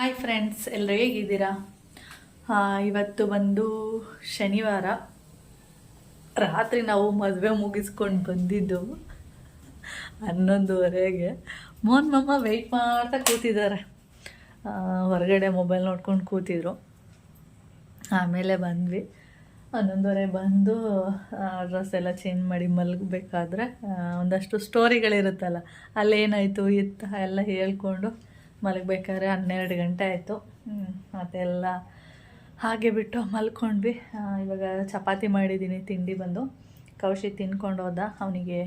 Hi friends ಎಲ್ಲರೂ ಹೇಗಿದ್ದೀರಾ? ಇವತ್ತು ಬಂದು ಶನಿವಾರ. ರಾತ್ರಿ ನಾವು ಮದುವೆ ಮುಗಿಸ್ಕೊಂಡು ಬಂದಿದ್ದು ಹನ್ನೊಂದುವರೆಗೆ. ಮೋಹನ್ ಮಮ್ಮ ವೆಯ್ಟ್ ಮಾಡ್ತಾ ಕೂತಿದ್ದಾರೆ. ಹೊರಗಡೆ ಮೊಬೈಲ್ ನೋಡ್ಕೊಂಡು ಕೂತಿದ್ರು. ಆಮೇಲೆ ಬಂದ್ವಿ. ಹನ್ನೊಂದುವರೆ ಬಂದು ಡ್ರೆಸ್ ಎಲ್ಲ ಚೇಂಜ್ ಮಾಡಿ ಮಲಗಬೇಕಾದ್ರೆ ಒಂದಷ್ಟು ಸ್ಟೋರಿಗಳಿರುತ್ತಲ್ಲ ಅಲ್ಲೇನಾಯಿತು, ಇತ್ತ, ಎಲ್ಲ ಹೇಳ್ಕೊಂಡು ಮಲಗಬೇಕಾದ್ರೆ ಹನ್ನೆರಡು ಗಂಟೆ ಆಯಿತು. ಮತ್ತೆಲ್ಲ ಹಾಗೆ ಬಿಟ್ಟು ಮಲ್ಕೊಂಡ್ವಿ. ಇವಾಗ ಚಪಾತಿ ಮಾಡಿದ್ದೀನಿ ತಿಂಡಿ ಬಂದು. ಕೌಶಿ ತಿನ್ಕೊಂಡು ಹೋದ, ಅವನಿಗೆ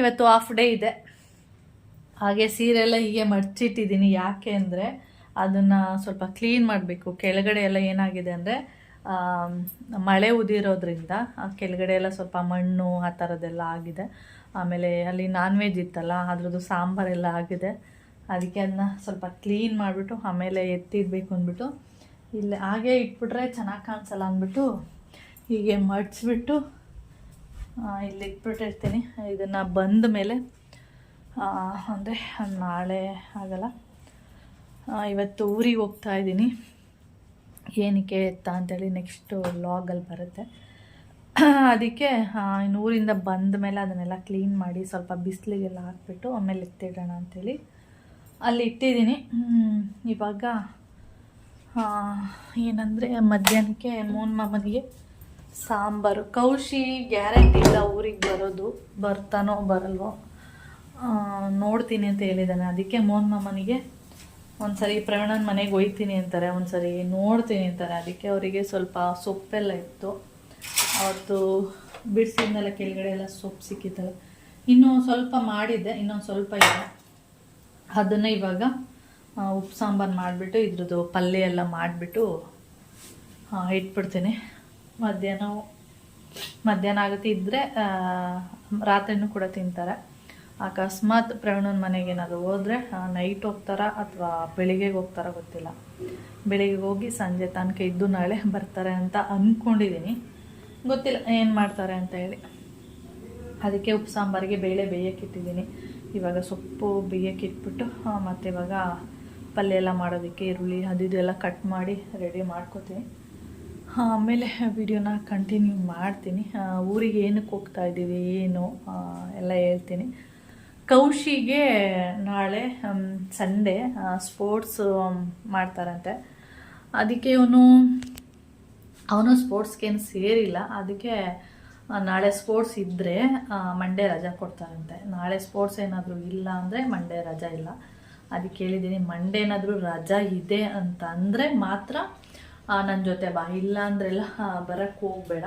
ಇವತ್ತು ಹಾಫ್ ಡೇ ಇದೆ. ಹಾಗೆ ಸೀರೆ ಎಲ್ಲ ಹೀಗೆ ಮಡ್ಚಿಟ್ಟಿದ್ದೀನಿ ಯಾಕೆ ಅಂದರೆ ಅದನ್ನು ಸ್ವಲ್ಪ ಕ್ಲೀನ್ ಮಾಡಬೇಕು. ಕೆಳಗಡೆ ಎಲ್ಲ ಏನಾಗಿದೆ ಅಂದರೆ ಮಳೆ ಉದಿರೋದ್ರಿಂದ ಕೆಳಗಡೆ ಎಲ್ಲ ಸ್ವಲ್ಪ ಮಣ್ಣು ಆ ಥರದ್ದೆಲ್ಲ ಆಗಿದೆ. ಆಮೇಲೆ ಅಲ್ಲಿ ನಾನ್ ವೆಜ್ ಇತ್ತಲ್ಲ, ಅದ್ರದ್ದು ಸಾಂಬಾರೆಲ್ಲ ಆಗಿದೆ. ಅದಕ್ಕೆ ಅದನ್ನ ಸ್ವಲ್ಪ ಕ್ಲೀನ್ ಮಾಡಿಬಿಟ್ಟು ಆಮೇಲೆ ಎತ್ತಿಡಬೇಕು ಅಂದ್ಬಿಟ್ಟು ಇಲ್ಲಿ ಹಾಗೆ ಇಟ್ಬಿಟ್ರೆ ಚೆನ್ನಾಗಿ ಕಾಣಿಸಲ್ಲ ಅಂದ್ಬಿಟ್ಟು ಹೀಗೆ ಮಡಿಸ್ಬಿಟ್ಟು ಇಲ್ಲಿ ಇಟ್ಬಿಟ್ಟಿರ್ತೀನಿ ಇದನ್ನು ಬಂದ ಮೇಲೆ ಅಂದರೆ ನಾಳೆ ಆಗಲ್ಲ. ಇವತ್ತು ಊರಿಗೆ ಹೋಗ್ತಾ ಇದ್ದೀನಿ. ಏನಕ್ಕೆ ಎತ್ತ ಅಂತೇಳಿ ನೆಕ್ಸ್ಟು ಲಾಗಲ್ಲಿ ಬರುತ್ತೆ. ಅದಕ್ಕೆ ಇನ್ನು ಊರಿಂದ ಬಂದ ಮೇಲೆ ಅದನ್ನೆಲ್ಲ ಕ್ಲೀನ್ ಮಾಡಿ ಸ್ವಲ್ಪ ಬಿಸಿಲಿಗೆಲ್ಲ ಹಾಕ್ಬಿಟ್ಟು ಆಮೇಲೆ ಎತ್ತಿಡೋಣ ಅಂಥೇಳಿ ಅಲ್ಲಿ ಇಟ್ಟಿದ್ದೀನಿ. ಇವಾಗ ಏನಂದರೆ ಮಧ್ಯಾಹ್ನಕ್ಕೆ ಮೋನ್ ಮಾಮನಿಗೆ ಸಾಂಬಾರು. ಕೌಶಿ ಗ್ಯಾರಂಟಿ ಇಲ್ಲ ಊರಿಗೆ ಬರೋದು, ಬರ್ತಾನೋ ಬರಲ್ವೋ. ನೋಡ್ತೀನಿ ಅಂತ ಹೇಳಿದ್ದಾನೆ ಅದಕ್ಕೆ ಮೋನ್ ಮಾಮನಿಗೆ ಒಂದ್ಸರಿ ಪ್ರವೀಣನ ಮನೆಗೆ ಒಯ್ತೀನಿ ಅಂತಾರೆ. ಒಂದ್ಸರಿ ನೋಡ್ತೀನಿ ಅಂತಾರೆ. ಅದಕ್ಕೆ ಅವರಿಗೆ ಸ್ವಲ್ಪ ಸೊಪ್ಪೆಲ್ಲ ಇತ್ತು. ಅವತ್ತು ಬಿಡಿಸಿದ್ನೆಲ್ಲ ಕೆಳಗಡೆ ಎಲ್ಲ ಸೊಪ್ಪು ಸಿಕ್ಕಿತ್ತಲ್ಲ. ಇನ್ನೂ ಸ್ವಲ್ಪ ಮಾಡಿದ್ದೆ, ಇನ್ನೊಂದು ಸ್ವಲ್ಪ ಇದೆ ಅದನ್ನು ಇವಾಗ ಉಪ್ಪು, ಸಾಂಬಾರು ಮಾಡಿಬಿಟ್ಟು ಇದ್ರದ್ದು ಪಲ್ಯ ಎಲ್ಲ ಮಾಡಿಬಿಟ್ಟು ಇಟ್ಬಿಡ್ತೀನಿ. ಮಧ್ಯಾಹ್ನ ಮಧ್ಯಾಹ್ನ ಆಗುತ್ತೆ ಇದ್ದರೆ ರಾತ್ರಿನೂ ಕೂಡ ತಿಂತಾರೆ. ಅಕಸ್ಮಾತ್ ಪ್ರವೀಣನ ಮನೆಗೆ ಏನಾದರೂ ಹೋದರೆ ನೈಟ್ ಹೋಗ್ತಾರಾ ಅಥವಾ ಬೆಳಿಗ್ಗೆಗೆ ಹೋಗ್ತಾರಾ ಗೊತ್ತಿಲ್ಲ. ಬೆಳಿಗ್ಗೆ ಹೋಗಿ ಸಂಜೆ ತನಕ ಇದ್ದು ನಾಳೆ ಬರ್ತಾರೆ ಅಂತ ಅಂದ್ಕೊಂಡಿದ್ದೀನಿ ಗೊತ್ತಿಲ್ಲ ಏನು ಮಾಡ್ತಾರೆ ಅಂತ ಹೇಳಿ. ಅದಕ್ಕೆ ಉಪ್ಪು, ಸಾಂಬಾರಿಗೆ ಬೇಳೆ ಬೇಯಕ್ಕಿಟ್ಟಿದ್ದೀನಿ ಇವಾಗ ಸೊಪ್ಪು ಬೇಯಕ್ಕೆ ಇಟ್ಬಿಟ್ಟು ಮತ್ತು ಇವಾಗ ಪಲ್ಯ ಎಲ್ಲ ಮಾಡೋದಕ್ಕೆ ಈರುಳ್ಳಿ, ಅದು ಎಲ್ಲ ಕಟ್ ಮಾಡಿ ರೆಡಿ ಮಾಡ್ಕೋತೀನಿ. ಆಮೇಲೆ ವಿಡಿಯೋನ ಕಂಟಿನ್ಯೂ ಮಾಡ್ತೀನಿ. ಊರಿಗೆ ಏನಕ್ಕೆ ಹೋಗ್ತಾ ಇದ್ದೀವಿ, ಏನು ಎಲ್ಲ ಹೇಳ್ತೀನಿ. ಕೌಶಿಗೆ ನಾಳೆ ಸಂಡೇ ಸ್ಪೋರ್ಟ್ಸ್ ಮಾಡ್ತಾರಂತೆ. ಅದಕ್ಕೆ ಇವನು, ಅವನು ಸ್ಪೋರ್ಟ್ಸ್ಗೇನು ಸೇರಿಲ್ಲ. ಅದಕ್ಕೆ ನಾಳೆ ಸ್ಪೋರ್ಟ್ಸ್ ಇದ್ದರೆ ಮಂಡೇ ರಜಾ ಕೊಡ್ತಾರಂತೆ. ನಾಳೆ ಸ್ಪೋರ್ಟ್ಸ್ ಏನಾದರೂ ಇಲ್ಲ ಅಂದರೆ ಮಂಡೇ ರಜಾ ಇಲ್ಲ. ಅದಕ್ಕೆ ಹೇಳಿದ್ದೀನಿ ಮಂಡೇ ಏನಾದರೂ ರಜಾ ಇದೆ ಅಂತ ಅಂದರೆ ಮಾತ್ರ ನನ್ನ ಜೊತೆ ಬಾ. ಇಲ್ಲ ಅಂದ್ರೆಲ್ಲ ಬರೋಕ್ಕೆ ಹೋಗಬೇಡ.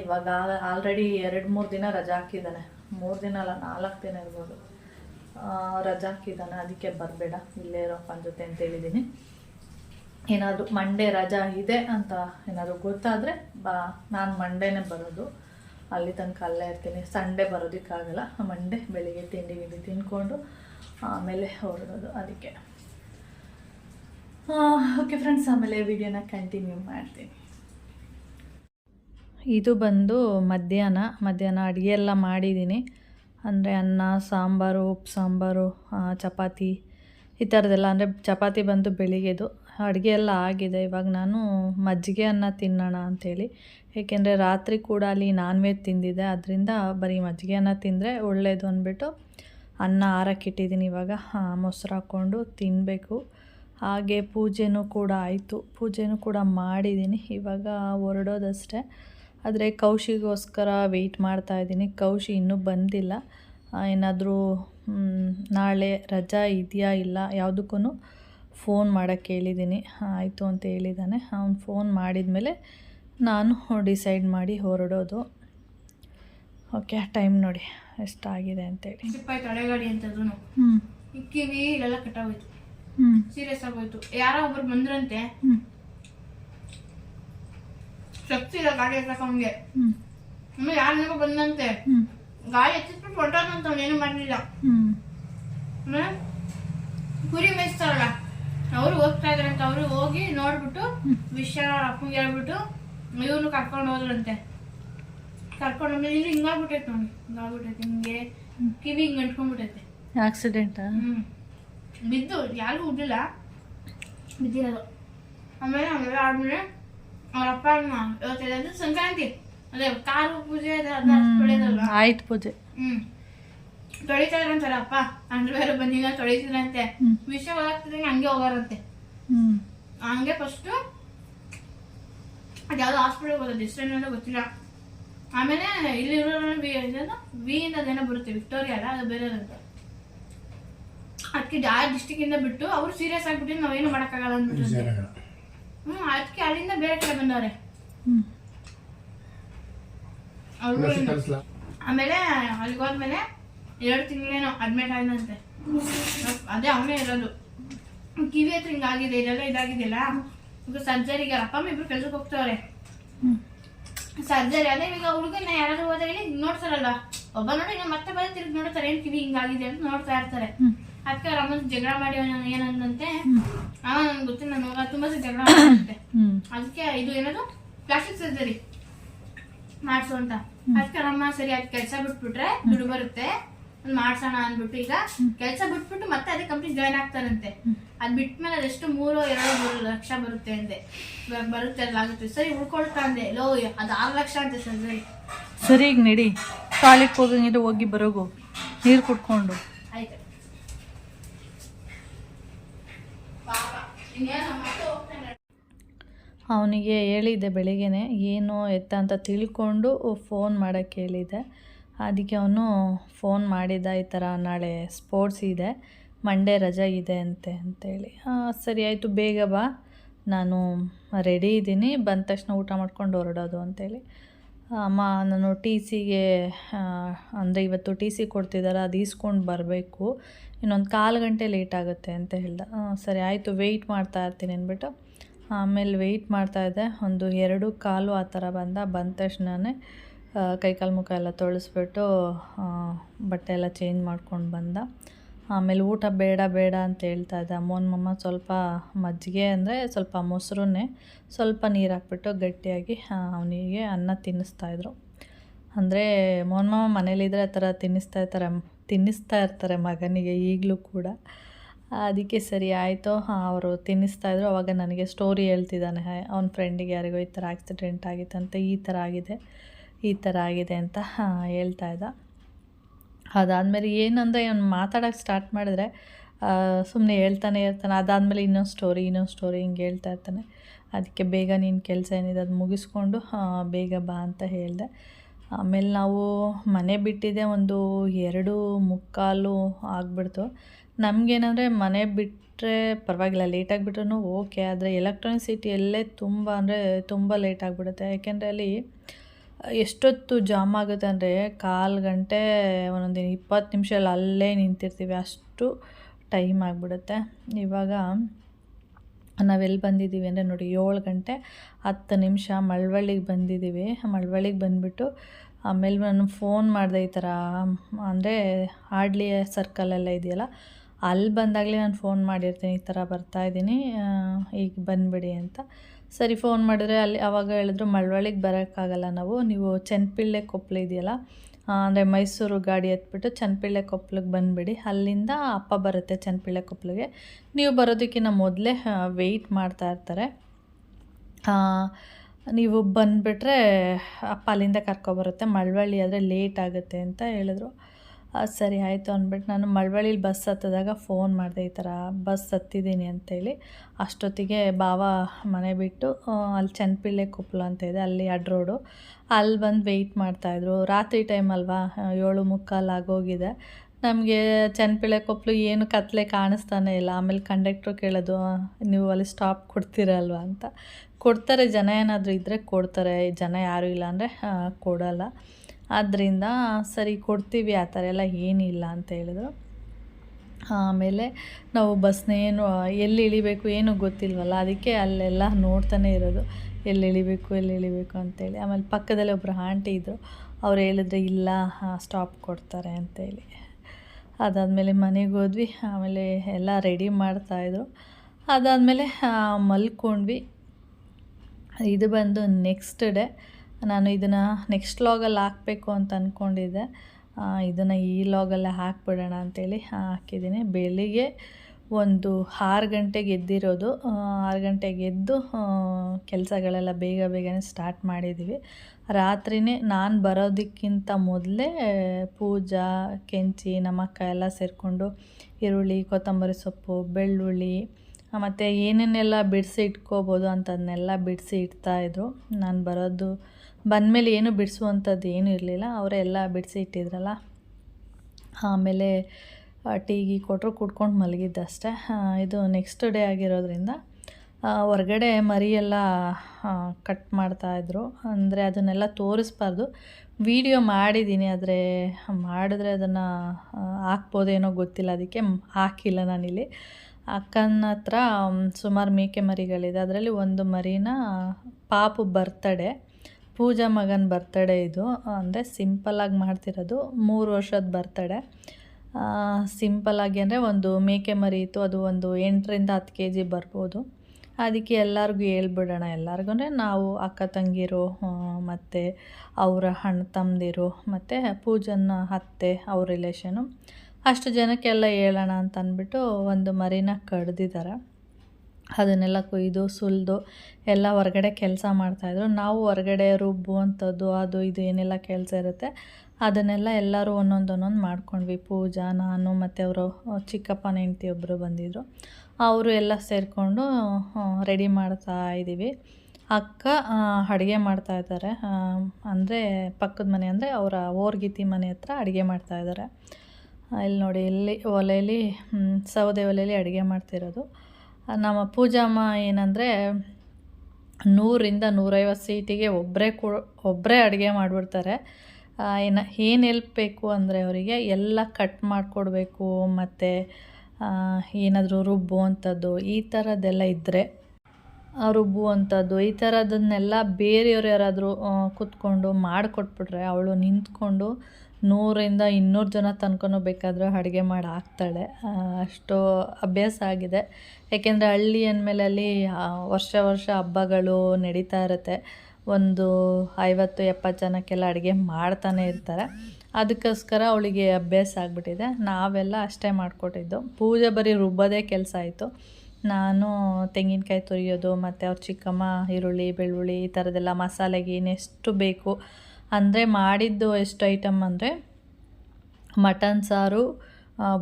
ಇವಾಗ ಆಲ್ರೆಡಿ ಎರಡು, ಮೂರು ದಿನ ರಜಾ ಹಾಕಿದ್ದಾನೆ. ಮೂರು ದಿನ ಅಲ್ಲ, ನಾಲ್ಕು ದಿನ ಇರ್ಬೋದು. ರಜಾ ಹಾಕಿದ್ದಾನೆ. ಅದಕ್ಕೆ ಬರಬೇಡ. ಇಲ್ಲೇ ಇರೋಪ್ಪ ಜೊತೆ ಅಂತ ಹೇಳಿದ್ದೀನಿ. ಏನಾದರೂ ಮಂಡೇ ರಜಾ ಇದೆ ಅಂತ ಏನಾದರೂ ಗೊತ್ತಾದರೆ ಬಾ. ನಾನು ಮಂಡೇನೇ ಬರೋದು. ಅಲ್ಲಿ ತನಕ ಅಲ್ಲೇ ಇರ್ತೀನಿ. ಸಂಡೇ ಬರೋದಕ್ಕಾಗಲ್ಲ. ಮಂಡೇ ಬೆಳಿಗ್ಗೆ ತಿಂಡಿ ಗಿಂಡಿ ತಿಂದ್ಕೊಂಡು ಆಮೇಲೆ ಹೊರಡೋದು ಅದಕ್ಕೆ. ಓಕೆ ಫ್ರೆಂಡ್ಸ್ ಆಮೇಲೆ ವಿಡಿಯೋನ ಕಂಟಿನ್ಯೂ ಮಾಡ್ತೀನಿ. ಇದು ಬಂದು ಮಧ್ಯಾಹ್ನ. ಮಧ್ಯಾಹ್ನ ಅಡುಗೆ ಎಲ್ಲ ಮಾಡಿದ್ದೀನಿ. ಅಂದರೆ ಅನ್ನ, ಸಾಂಬಾರು, ಉಪ್ಪು ಸಾಂಬಾರು ಚಪಾತಿ, ಈ ಥರದ್ದೆಲ್ಲ ಅಂದರೆ ಚಪಾತಿ ಬಂದು ಬೆಳಿಗ್ಗೆದು. ಅಡುಗೆ ಎಲ್ಲ ಆಗಿದೆ. ಇವಾಗ ನಾನು ಮಜ್ಜಿಗೆ ಅನ್ನ ತಿನ್ನೋಣ ಅಂಥೇಳಿ ಏಕೆಂದರೆ ರಾತ್ರಿ ಕೂಡ ಅಲ್ಲಿ ನಾನ್ ವೆಜ್ ತಿಂದಿದೆ, ಅದರಿಂದ ಬರೀ ಮಜ್ಜಿಗೆ ಅನ್ನ ತಿಂದರೆ ಒಳ್ಳೆಯದು ಅಂದ್ಬಿಟ್ಟು ಅನ್ನ ಆರಕ್ಕಿಟ್ಟಿದ್ದೀನಿ ಇವಾಗ. ಹಾಂ, ಮೊಸರು ಹಾಕ್ಕೊಂಡು ತಿನ್ನಬೇಕು ಹಾಗೆ ಪೂಜೆನೂ ಕೂಡ ಆಯಿತು. ಪೂಜೆನೂ ಕೂಡ ಮಾಡಿದ್ದೀನಿ. ಇವಾಗ ಹೊರಡೋದಷ್ಟೇ. ಆದರೆ ಕೌಶಿಗೋಸ್ಕರ ವೆಯ್ಟ್ ಮಾಡ್ತಾ ಇದ್ದೀನಿ. ಕೌಶಿ ಇನ್ನೂ ಬಂದಿಲ್ಲ. ಏನಾದರೂ ನಾಳೆ ರಜಾ ಇದೆಯಾ ಇಲ್ಲ ಯಾವುದಕ್ಕೂ ಫೋನ್ ಮಾಡೋಕ್ಕೆ ಹೇಳಿದ್ದೀನಿ. ಆಯಿತು ಅಂತ ಹೇಳಿದ್ದಾನೆ. ಅವ್ನು ಫೋನ್ ಮಾಡಿದ ಮೇಲೆ ನಾನು ಡಿಸೈಡ್ ಮಾಡಿ ಹೊರಡೋದು. ಓಕೆ ಟೈಮ್ ನೋಡಿ ಎಷ್ಟಾಗಿದೆ ಅಂತೇಳಿ. ತಡೆಗಾಡಿ ಅಂತದ್ದು ಹ್ಞೂ ಕಿವಿ ಇಲ್ಲೆಲ್ಲ ಕಟ್ಟಾಗೋಯ್ತು ಹ್ಞೂ ಸೀರಿಯಸ್ ಆಗೋಯ್ತು. ಯಾರೋ ಒಬ್ರು ಬಂದ್ರಂತೆ. ಹ್ಞೂ ಶಕ್ತಿ ಇಲ್ಲ ಗಾಡಿ ಎತ್ತಕ್ಕೆ ಅವ್ನಿಗೆ. ಹ್ಞೂ ಆಮೇಲೆ ಯಾರನ್ನೋ ಬಂದಂತೆ. ಹ್ಞೂ ಗಾಡಿ ಎತ್ತಿಸ್ಬಿಟ್ಟು ಹೊರಟೋದಂತ ಅವ್ನೇನು ಮಾಡಲಿಲ್ಲ. ಕುರಿ ಮೇಯಿಸ್ತಾರಲ್ಲ ಅವರು ಹೋಗ್ತಾ ಇದ್ರಂತ ಅವರು ಹೋಗಿ ನೋಡ್ಬಿಟ್ಟು ವಿಷಯ ಅಪ್ಪಂಗೆ ಹೇಳ್ಬಿಟ್ಟು ಇವನು ಕರ್ಕೊಂಡು ಹೋದ್ರಂತೆ. ಕರ್ಕೊಂಡು ಆಮೇಲೆ ಇಲ್ಲಿ ಹಿಂಗಾಗ್ಬಿಟ್ಟೈತೆ ನೋಡಿ. ಹಿಂಗಾಗ್ಬಿಟ್ಟೈತೆ ಹಿಂಗೆ ಕಿವಿ ಹಿಂಗೆ ಅಂಟ್ಕೊಂಡ್ಬಿಟ್ಟೈತೆ. ಆಕ್ಸಿಡೆಂಟ್ ಹ್ಮ್. ಬಿದ್ದು ಯಾರಿಗೂ ಉಡ್ಲಿಲ್ಲ ಬಿದ್ದಿರೋದು. ಆಮೇಲೆ ಆಮೇಲೆ ಆದ್ಮೇಲೆ ಅವ್ರ ಅಪ್ಪ ಅಮ್ಮ ಇವತ್ತು ಸಂಕ್ರಾಂತಿ. ಅದೇ ಕಾರು ಪೂಜೆ ಆಯ್ತು ಪೂಜೆ. ಹ್ಮ್. ತೊಳಿತಾ ಇದ್ರಂತಾರ ಅಪ್ಪ. ಅಂದ್ರೆ ಬೇರೆ ಬಂದಿಲ್ಲ ತೊಳಿತಿದ್ರಂತೆ. ವಿಷಯ ಹೋಗಾಗ್ತದೆ ಹಂಗೆ ಹೋಗಾರಂತೆ. ಹ್ಮ್. ಹಂಗೆ ಫಸ್ಟು ಅದ್ಯಾವುದೋ ಹಾಸ್ಪಿಟಲ್ಗೆ ಹೋಗೋದು ಹೆಸರೇನು ಅಂತ ಗೊತ್ತಿಲ್ಲ. ಆಮೇಲೆ ಇಲ್ಲಿ ವಿ ವಿ ಇಂದ ಅದೇನೋ ಬರುತ್ತೆ ವಿಕ್ಟೋರಿಯಾ ಅಲ್ಲ ಅದು ಬೇರೆ ಅಂತ ಅದಕ್ಕೆ ಯಾವ ಡಿಸ್ಟಿಕ್ ಇಂದ ಬಿಟ್ಟು ಅವ್ರು ಸೀರಿಯಸ್ ಆಗ್ಬಿಟ್ಟು ನಾವೇನು ಮಾಡೋಕ್ಕಾಗಲ್ಲ ಅಂದ್ಬಿಟ್ಟು ಹ್ಮ್ ಅದಕ್ಕೆ ಅಲ್ಲಿಂದ ಬೇರೆ ಕಡೆ ಬಂದವ್ರೆ. ಹ್ಞೂ ಅವ್ರು ಆಮೇಲೆ ಅಲ್ಲಿಗೆ ಹೋದ್ಮೇಲೆ ಎರಡು ತಿಂಗಳೇನೋ ಅಡ್ಮಿಟ್ ಆಯ್ದಂತೆ ಅದೇ ಅವನೇ ಇರೋದು. ಕಿವಿ ಹತ್ರ ಹಿಂಗಾಗಿದೆ ಇದೆಲ್ಲ ಇದಾಗಿದೆಯಲ್ಲ? ಈಗ ಸರ್ಜರಿಗೆ ಅಪ್ಪ ಅಮ್ಮ ಇಬ್ರು ಕೆಲ್ಸಕ್ಕೆ ಹೋಗ್ತಾವ್ರೆ. ಸರ್ಜರಿ ಅದೇ ಈಗ ಹುಡುಗನ ಯಾರಾದ್ರೂ ಹೋದಾಗ ನೋಡ್ತಾರಲ್ಲ ಒಬ್ಬ ನೋಡಿ ಮತ್ತೆ ಬಂದು ತಿರುಗಿ ನೋಡ್ತಾರೆ ಏನ್ ಕಿವಿ ಹಿಂಗಾಗಿದೆ ಅಂತ ನೋಡ್ತಾ ಇರ್ತಾರೆ. ಅದಕ್ಕೆ ಅವ್ರ ಅಮ್ಮನ ಜಗಳ ಮಾಡಿ ಏನಂದಂತೆ ಅವ ನನ್ಗೆ ಗೊತ್ತಿಲ್ಲ ನಾನು ತುಂಬಾ ಜಗಳ ಮಾಡುತ್ತೆ ಅದಕ್ಕೆ ಇದು ಏನದು? ಪ್ಲಾಸ್ಟಿಕ್ ಸರ್ಜರಿ ಮಾಡಿಸು ಅಂತ. ಅದಕ್ಕೆ ಅಮ್ಮ ಸರಿ ಅದ್ ಕೆಲಸ ಬಿಟ್ಬಿಟ್ರೆ ದುಡ್ಡು ಬರುತ್ತೆ. ಮಾಡ್ಸೋಣ ಅಂದ್ಬಿಟ್ಟು ಈಗ ಕೆಲಸ ಬಿಟ್ಬಿಟ್ಟು ಮತ್ತೆ ಅದೇ ಕಂಪ್ನಿ ಜಾಯ್ನ್ ಆಗ್ತಾರಂತೆ. ಅದ್ ಬಿಟ್ಮೇಲೆ ಅದೆಷ್ಟು ಮೂರು ಎರಡು ಮೂರು ಲಕ್ಷ ಬರುತ್ತೆ ಅಂದೆ. ಇವಾಗ ಬರುತ್ತೆ ಅಲ್ಲ ಆಗುತ್ತೆ. ಸರಿ ಉಳ್ಕೊಳ್ತಾ ಅಂದೆ. ಲೋ ಅದು ಆರು ಲಕ್ಷ ಅಂತೆ ಸರಿ ಸರಿ ಈಗ ನಡಿ. ಕಾಲಿಗೆ ಹೋಗಂಗಿದ್ರೆ ಹೋಗಿ ಬರೋಗು. ನೀರು ಆಯ್ತು. ಹೋಗ್ತಾನೆ ಅವನಿಗೆ ಹೇಳಿದ್ದೆ ಬೆಳಿಗ್ಗೆನೆ ಏನು ಎತ್ತ ಅಂತ ತಿಳ್ಕೊಂಡು ಫೋನ್ ಮಾಡೋಕ್ಕೆ ಹೇಳಿದ್ದೆ ಅದಕ್ಕೆ ಅವನು ಫೋನ್ ಮಾಡಿದ, ಈ ಥರ ನಾಳೆ ಸ್ಪೋರ್ಟ್ಸ್ ಇದೆ ಮಂಡೇ ರಜೆ ಇದೆ ಅಂತೆ, ಅಂತೇಳಿ. ಹಾಂ, ಸರಿ ಆಯಿತು, ಬೇಗ ಬಾ. ನಾನು ರೆಡಿ ಇದ್ದೀನಿ. ಬಂದ ತಕ್ಷಣ ಊಟ ಮಾಡ್ಕೊಂಡು ಹೊರಡೋದು, ಅಂತೇಳಿ. ಅಮ್ಮ, ನಾನು ಟಿ ಸಿಗೆ ಅಂದರೆ ಇವತ್ತು ಟಿ ಸಿ ಕೊಡ್ತಿದ್ದಾರೆ ಅದು ಈಸ್ಕೊಂಡು ಬರಬೇಕು. ಇನ್ನೊಂದು ಕಾಲು ಗಂಟೆ ಲೇಟ್ ಆಗುತ್ತೆ, ಅಂತ ಹೇಳ್ದೆ. ಸರಿ ಆಯಿತು ವೆಯ್ಟ್ ಮಾಡ್ತಾ ಇರ್ತೀನಿ, ಅಂದ್ಬಿಟ್ಟು. ಆಮೇಲೆ ವೆಯ್ಟ್ ಮಾಡ್ತಾಯಿದ್ದೆ ಒಂದು ಎರಡು ಕಾಲು ಆ ಥರ ಬಂದ ಬಂದ ತಕ್ಷಣವೇ ಕೈಕಾಲು ಮುಖ ಎಲ್ಲ ತೊಳೆಸ್ಬಿಟ್ಟು ಬಟ್ಟೆ ಎಲ್ಲ ಚೇಂಜ್ ಮಾಡ್ಕೊಂಡು ಬಂದ. ಆಮೇಲೆ ಊಟ ಬೇಡ ಬೇಡ ಅಂತ ಹೇಳ್ತಾ ಇದ್ದೆ ಅಮ್ಮನ ಮಮ್ಮ ಸ್ವಲ್ಪ ಮಜ್ಜಿಗೆ ಅಂದರೆ ಸ್ವಲ್ಪ ಮೊಸರನ್ನೇ ಸ್ವಲ್ಪ ನೀರು ಹಾಕ್ಬಿಟ್ಟು ಗಟ್ಟಿಯಾಗಿ ಅವನಿಗೆ ಅನ್ನ ತಿನ್ನಿಸ್ತಾಯಿದ್ರು ಅಂದರೆ ಮೋಹನ್ ಮಾಮ ಮನೇಲಿದ್ದರೆ ಆ ಥರ ತಿನ್ನಿಸ್ತಾ ಇರ್ತಾರೆ ತಿನ್ನಿಸ್ತಾ ಇರ್ತಾರೆ ಮಗನಿಗೆ ಈಗಲೂ ಕೂಡ. ಅದಕ್ಕೆ ಸರಿ ಆಯಿತು. ಅವರು ತಿನ್ನಿಸ್ತಾಯಿದ್ರು ಅವಾಗ ನನಗೆ ಸ್ಟೋರಿ ಹೇಳ್ತಿದ್ದಾನೆ. ಅವನ ಫ್ರೆಂಡಿಗೆ ಯಾರಿಗೋ ಈ ಥರ ಆಕ್ಸಿಡೆಂಟ್ ಆಗಿತ್ತಂತೆ, ಈ ಥರ ಆಗಿದೆ. ಈ ಥರ ಆಗಿದೆ ಅಂತ ಹೇಳ್ತಾ ಇದ್ದ. ಅದಾದಮೇಲೆ ಏನಂದರೆ ಅವ್ನು ಮಾತಾಡೋಕ್ಕೆ ಸ್ಟಾರ್ಟ್ ಮಾಡಿದ್ರೆ ಸುಮ್ಮನೆ ಹೇಳ್ತಾನೆ ಇರ್ತಾನೆ. ಅದಾದಮೇಲೆ ಇನ್ನೊಂದು ಸ್ಟೋರಿ ಇನ್ನೊಂದು ಸ್ಟೋರಿ ಹಿಂಗೆ ಹೇಳ್ತಾ ಇರ್ತಾನೆ. ಅದಕ್ಕೆ ಬೇಗ ನಿನ್ನ ಕೆಲಸ ಏನಿದೆ ಅದು ಮುಗಿಸ್ಕೊಂಡು ಬೇಗ ಬಾ ಅಂತ ಹೇಳಿದೆ. ಆಮೇಲೆ ನಾವು ಮನೆ ಬಿಟ್ಟಿದ್ದೆ ಒಂದು ಎರಡು ಮುಕ್ಕಾಲು ಆಗಿಬಿಡ್ತು. ನಮಗೇನಂದರೆ ಮನೆ ಬಿಟ್ಟರೆ ಪರವಾಗಿಲ್ಲ. ಲೇಟಾಗಿ ಬಿಟ್ರೂ ಓಕೆ ಆದರೆ ಎಲೆಕ್ಟ್ರಾನಿಕ್ ಸಿಟಿಯಲ್ಲೇ ತುಂಬ ಅಂದರೆ ತುಂಬ ಲೇಟ್ ಆಗಿಬಿಡುತ್ತೆ. ಯಾಕೆಂದರೆ ಅಲ್ಲಿ ಎಷ್ಟೊತ್ತು ಜಾಮ್ ಆಗುತ್ತೆ ಅಂದರೆ ಕಾಲು ಗಂಟೆ ಒಂದೊಂದು ಇಪ್ಪತ್ತು ನಿಮಿಷ ಅಲ್ಲಿ ಅಲ್ಲೇ ನಿಂತಿರ್ತೀವಿ. ಅಷ್ಟು ಟೈಮ್ ಆಗಿಬಿಡುತ್ತೆ. ಇವಾಗ ನಾವೆಲ್ಲಿ ಬಂದಿದ್ದೀವಿ ಅಂದರೆ ನೋಡಿ, ಏಳು ಗಂಟೆ ಹತ್ತು ನಿಮಿಷ ಮಳವಳ್ಳಿಗೆ ಬಂದಿದ್ದೀವಿ. ಮಳವಳ್ಳಿಗೆ ಬಂದುಬಿಟ್ಟು ಆಮೇಲೆ ನಾನು ಫೋನ್ ಮಾಡಿದೆ ಈ ಥರ, ಅಂದರೆ ಹಾಡ್ಲಿ ಸರ್ಕಲೆಲ್ಲ ಇದೆಯಲ್ಲ, ಅಲ್ಲಿ ಬಂದಾಗಲೇ ನಾನು ಫೋನ್ ಮಾಡಿರ್ತೀನಿ, ಈ ಥರ ಬರ್ತಾಯಿದ್ದೀನಿ ಈಗ ಬಂದುಬಿಡಿ ಅಂತ. ಸರಿ, ಫೋನ್ ಮಾಡಿದ್ರೆ ಅಲ್ಲಿ ಅವಾಗ ಹೇಳಿದ್ರು, ಮಳವಳ್ಳಿಗೆ ಬರೋಕ್ಕಾಗಲ್ಲ ನಾವು, ನೀವು ಚನ್ನಪಿಳ್ಳೆ ಕೊಪ್ಪಳ ಇದೆಯಲ್ಲ ಅಂದರೆ ಮೈಸೂರು ಗಾಡಿ ಎತ್ಬಿಟ್ಟು ಚನ್ನಪಿಳ್ಳೆ ಕೊಪ್ಪಳಿಗೆ ಬಂದುಬಿಡಿ, ಅಲ್ಲಿಂದ ಅಪ್ಪ ಬರುತ್ತೆ ಚನ್ನಪಿಳ್ಳೆ ಕೊಪ್ಪಳಿಗೆ ನೀವು ಬರೋದಕ್ಕಿಂತ ಮೊದಲೇ ವೆಯ್ಟ್ ಮಾಡ್ತಾ ಇರ್ತಾರೆ. ನೀವು ಬಂದುಬಿಟ್ರೆ ಅಪ್ಪ ಅಲ್ಲಿಂದ ಕರ್ಕೊಬರುತ್ತೆ, ಮಳವಳ್ಳಿ ಆದರೆ ಲೇಟ್ ಆಗುತ್ತೆ ಅಂತ ಹೇಳಿದ್ರು. ಸರಿ, ಆಯಿತು ಅಂದ್ಬಿಟ್ಟು ನಾನು ಮಳವಳ್ಳಿಲಿ ಬಸ್ ಹತ್ತಿದಾಗ ಫೋನ್ ಮಾಡಿದೆ, ಈ ಥರ ಬಸ್ ಹತ್ತಿದ್ದೀನಿ ಅಂತೇಳಿ. ಅಷ್ಟೊತ್ತಿಗೆ ಬಾವ ಮನೆ ಬಿಟ್ಟು ಅಲ್ಲಿ ಚನ್ನಪಿಳ್ಳೆ ಕೊಪ್ಪಳ ಅಂತ ಇದೆ, ಅಲ್ಲಿ ಅಡ್ ರೋಡು. ಅಲ್ಲಿ ಬಂದು ವೆಯ್ಟ್ ಮಾಡ್ತಾಯಿದ್ರು ರಾತ್ರಿ ಟೈಮ್ ಅಲ್ವಾ? ಏಳು ಮುಕ್ಕಾಲು ಆಗೋಗಿದೆ. ನಮಗೆ ಚನ್ನಪಿಳ್ಳೆ ಕೊಪ್ಪಲು ಏನು ಕತ್ಲೆ ಕಾಣಿಸ್ತಾನೆ ಇಲ್ಲ. ಆಮೇಲೆ ಕಂಡಕ್ಟ್ರು ಕೇಳೋದು ನೀವು ಅಲ್ಲಿ ಸ್ಟಾಪ್ ಕೊಡ್ತೀರಲ್ವ ಅಂತ. ಕೊಡ್ತಾರೆ, ಜನ ಏನಾದರೂ ಇದ್ದರೆ ಕೊಡ್ತಾರೆ. ಜನ ಯಾರೂ ಇಲ್ಲ ಅಂದರೆ ಕೊಡಲ್ಲ. ಆದ್ದರಿಂದ ಸರಿ ಕೊಡ್ತೀವಿ ಆ ಥರ ಎಲ್ಲ ಏನಿಲ್ಲ ಅಂತ ಹೇಳಿದ್ರು. ಆಮೇಲೆ ನಾವು ಬಸ್ನೇನು ಎಲ್ಲಿ ಇಳಿಬೇಕು ಏನು ಗೊತ್ತಿಲ್ವಲ್ಲ, ಅದಕ್ಕೆ ಅಲ್ಲೆಲ್ಲ ನೋಡ್ತಾನೆ ಇರೋದು, ಎಲ್ಲಿ ಇಳಿಬೇಕು ಎಲ್ಲಿ ಇಳಿಬೇಕು ಅಂತೇಳಿ. ಆಮೇಲೆ ಪಕ್ಕದಲ್ಲಿ ಒಬ್ಬರು ಆಂಟಿ ಇದ್ದರು ಅವ್ರು ಹೇಳಿದ್ರೆ ಇಲ್ಲ ಸ್ಟಾಪ್ ಕೊಡ್ತಾರೆ ಅಂತೇಳಿ. ಅದಾದಮೇಲೆ ಮನೆಗೆ ಹೋದ್ವಿ, ಆಮೇಲೆ ಎಲ್ಲ ರೆಡಿ ಮಾಡ್ತಾಯಿದ್ರು ಅದಾದಮೇಲೆ ಮಲ್ಕೊಂಡ್ವಿ. ಇದು ಬಂದು ನೆಕ್ಸ್ಟ್ ಡೇ ನಾನು ಇದನ್ನು ನೆಕ್ಸ್ಟ್ ಲಾಗಲ್ಲಿ ಹಾಕಬೇಕು ಅಂತ ಅಂದ್ಕೊಂಡಿದ್ದೆ ಇದನ್ನು ಈ ಲಾಗಲ್ಲೇ ಹಾಕ್ಬಿಡೋಣ ಅಂತೇಳಿ ಹಾಕಿದ್ದೀನಿ. ಬೆಳಿಗ್ಗೆ ಒಂದು ಆರು ಗಂಟೆಗೆ ಎದ್ದಿರೋದು. ಆರು ಗಂಟೆಗೆ ಎದ್ದು ಕೆಲಸಗಳೆಲ್ಲ ಬೇಗ ಬೇಗನೆ ಸ್ಟಾರ್ಟ್ ಮಾಡಿದ್ದೀವಿ ರಾತ್ರಿನೇ ನಾನು ಬರೋದಕ್ಕಿಂತ ಮೊದಲೇ ಪೂಜಾ, ಕೆಂಚಿ ನಮ್ಮಕ್ಕ ಎಲ್ಲ ಸೇರಿಕೊಂಡು ಈರುಳ್ಳಿ, ಕೊತ್ತಂಬರಿ ಸೊಪ್ಪು, ಬೆಳ್ಳುಳ್ಳಿ ಮತ್ತು ಏನೇನೆಲ್ಲ ಬಿಡಿಸಿ ಇಟ್ಕೋಬೋದು ಅಂತದನ್ನೆಲ್ಲ ಬಿಡಿಸಿ ಇಡ್ತಾಯಿದ್ರು ನಾನು ಬರೋದು ಬಂದಮೇಲೆ ಏನು ಬಿಡಿಸುವಂಥದ್ದು ಏನೂ ಇರಲಿಲ್ಲ. ಅವರೇ ಎಲ್ಲ ಬಿಡಿಸಿ ಇಟ್ಟಿದ್ರಲ್ಲ. ಆಮೇಲೆ ಟೀಗಿ ಕೊಟ್ಟರು, ಕುಡ್ಕೊಂಡು ಮಲಗಿದ್ದೆ ಅಷ್ಟೇ ಇದು ನೆಕ್ಸ್ಟ್ ಡೇ ಆಗಿರೋದ್ರಿಂದ ಹೊರಗಡೆ ಹೊರ್ಗಡೆ ಮರಿ ಎಲ್ಲ ಕಟ್ ಮಾಡ್ತಾಯಿದ್ರು ಅಂದರೆ ಅದನ್ನೆಲ್ಲ ತೋರಿಸ್ಬಾರ್ದು. ವಿಡಿಯೋ ಮಾಡಿದ್ದೀನಿ ಆದರೆ ಮಾಡಿದ್ರೆ ಅದನ್ನು ಹಾಕ್ಬೋದೇನೋ ಗೊತ್ತಿಲ್ಲ. ಅದಕ್ಕೆ ಹಾಕಿಲ್ಲ ನಾನಿಲ್ಲಿ. ಅಕ್ಕನ ಹತ್ರ ಸುಮಾರು ಮೇಕೆ ಮರಿಗಳಿದೆ. ಅದರಲ್ಲಿ ಒಂದು ಮರಿನ ಪಾಪು ಬರ್ತಡೇ ಪೂಜಾ ಮಗನ ಬರ್ತಡೇ ಇದು. ಅಂದರೆ ಸಿಂಪಲ್ಲಾಗಿ ಮಾಡ್ತಿರೋದು. ಮೂರು ವರ್ಷದ ಬರ್ತಡೇ ಸಿಂಪಲ್ಲಾಗಿ ಅಂದರೆ ಒಂದು ಮೇಕೆ ಮರಿ ಇತ್ತು. ಅದು ಒಂದು ಎಂಟರಿಂದ ಹತ್ತು ಕೆ ಜಿ ಬರ್ಬೋದು. ಅದಕ್ಕೆ ಎಲ್ಲರಿಗೂ ಹೇಳ್ಬಿಡೋಣ. ಎಲ್ಲರಿಗೂ ಅಂದರೆ ನಾವು ಅಕ್ಕ ತಂಗಿರು ಮತ್ತು ಅವರ ಅಣ್ಣ ತಮ್ಮದಿರು ಮತ್ತು ಪೂಜನ ಅತ್ತೆ, ಅವ್ರ ರಿಲೇಷನು ಅಷ್ಟು ಜನಕ್ಕೆಲ್ಲ ಹೇಳೋಣ ಅಂತ ಅಂದ್ಬಿಟ್ಟು ಒಂದು ಮರಿನ ಕಡ್ದಿದ್ದಾರೆ ಅದನ್ನೆಲ್ಲ ಕೊಯ್ದು, ಸುಲಿದು ಎಲ್ಲ ಹೊರಗಡೆ ಕೆಲಸ ಮಾಡ್ತಾಯಿದ್ರು ನಾವು ಹೊರಗಡೆ ರುಬ್ಬುವಂಥದ್ದು, ಅದು, ಇದು ಏನೆಲ್ಲ ಕೆಲಸ ಇರುತ್ತೆ, ಅದನ್ನೆಲ್ಲ ಎಲ್ಲರೂ ಒಂದೊಂದು ಒಂದೊಂದು ಮಾಡ್ಕೊಂಡ್ವಿ. ಪೂಜಾ, ನಾನು ಮತ್ತು ಅವರು ಚಿಕ್ಕಪ್ಪನ ಹೆಂಡ್ತಿ ಒಬ್ಬರು ಬಂದಿದ್ದರು ಅವರು ಎಲ್ಲ ಸೇರಿಕೊಂಡು ರೆಡಿ ಮಾಡ್ತಾ ಇದ್ದೀವಿ ಅಕ್ಕ ಅಡುಗೆ ಮಾಡ್ತಾ ಇದ್ದಾರೆ. ಅಂದರೆ ಪಕ್ಕದ ಮನೆ, ಅಂದರೆ ಅವರ ಓರ್ಗಿತಿ ಮನೆ ಹತ್ರ ಅಡುಗೆ ಮಾಡ್ತಾ ಇದ್ದಾರೆ. ಇಲ್ಲಿ ನೋಡಿ, ಇಲ್ಲಿ ಒಲೆಯಲ್ಲಿ ಸೌದೆ ಒಲೆಯಲ್ಲಿ ಅಡುಗೆ ಮಾಡ್ತಿರೋದು. ನಮ್ಮ ಪೂಜಾಮ್ಮ ಏನಂದರೆ ನೂರಿಂದ ನೂರೈವತ್ತು ಸೀಟಿಗೆ ಒಬ್ಬರೇ ಕೊ ಒಬ್ಬರೇ ಅಡುಗೆ ಮಾಡಿಬಿಡ್ತಾರೆ. ಏನು ಏನು ಹೆಲ್ಪ್ ಬೇಕು ಅಂದರೆ ಅವರಿಗೆ ಎಲ್ಲ ಕಟ್ ಮಾಡಿಕೊಡ್ಬೇಕು, ಮತ್ತು ಏನಾದರೂ ರುಬ್ಬುವಂಥದ್ದು, ಈ ಥರದ್ದೆಲ್ಲ ಇದ್ದರೆ ರುಬ್ಬುವಂಥದ್ದು, ಈ ಥರದನ್ನೆಲ್ಲ ಬೇರೆಯವ್ರು ಯಾರಾದರೂ ಕೂತ್ಕೊಂಡು ಮಾಡಿಕೊಟ್ಬಿಟ್ರೆ, ಅವಳು ನಿಂತ್ಕೊಂಡು ನೂರಿಂದ ಇನ್ನೂರು ಜನ ತನಕನೂ ಬೇಕಾದರೂ ಅಡುಗೆ ಮಾಡಿ ಹಾಕ್ತಾಳೆ ಅಷ್ಟು ಅಭ್ಯಾಸ ಆಗಿದೆ. ಏಕೆಂದರೆ ಹಳ್ಳಿ ಅಂದಮೇಲೆ ಅಲ್ಲಿ ವರ್ಷ ವರ್ಷ ಹಬ್ಬಗಳು ನಡೀತಾ ಇರುತ್ತೆ. ಒಂದು ಐವತ್ತು, ಎಪ್ಪತ್ತು ಜನಕ್ಕೆಲ್ಲ ಅಡುಗೆ ಮಾಡ್ತಾನೆ ಇರ್ತಾರೆ. ಅದಕ್ಕೋಸ್ಕರ ಅವಳಿಗೆ ಅಭ್ಯಾಸ ಆಗಿಬಿಟ್ಟಿದೆ. ನಾವೆಲ್ಲ ಅಷ್ಟೇ ಮಾಡಿಕೊಟ್ಟಿದ್ದು. ಪೂಜೆ ಬರೀ ರುಬ್ಬೋದೇ ಕೆಲಸ ಆಯಿತು. ನಾನು ತೆಂಗಿನಕಾಯಿ ತುರಿಯೋದು, ಮತ್ತು ಅವ್ರ ಚಿಕ್ಕಮ್ಮ ಈರುಳ್ಳಿ, ಬೆಳ್ಳುಳ್ಳಿ ಈ ಥರದ್ದೆಲ್ಲ ಮಸಾಲೆಗೆ ಇನ್ನೆಷ್ಟು ಬೇಕು ಅಂದರೆ ಮಾಡಿದ್ದು ಎಷ್ಟು ಐಟಮ್ ಅಂದರೆ ಮಟನ್ ಸಾರು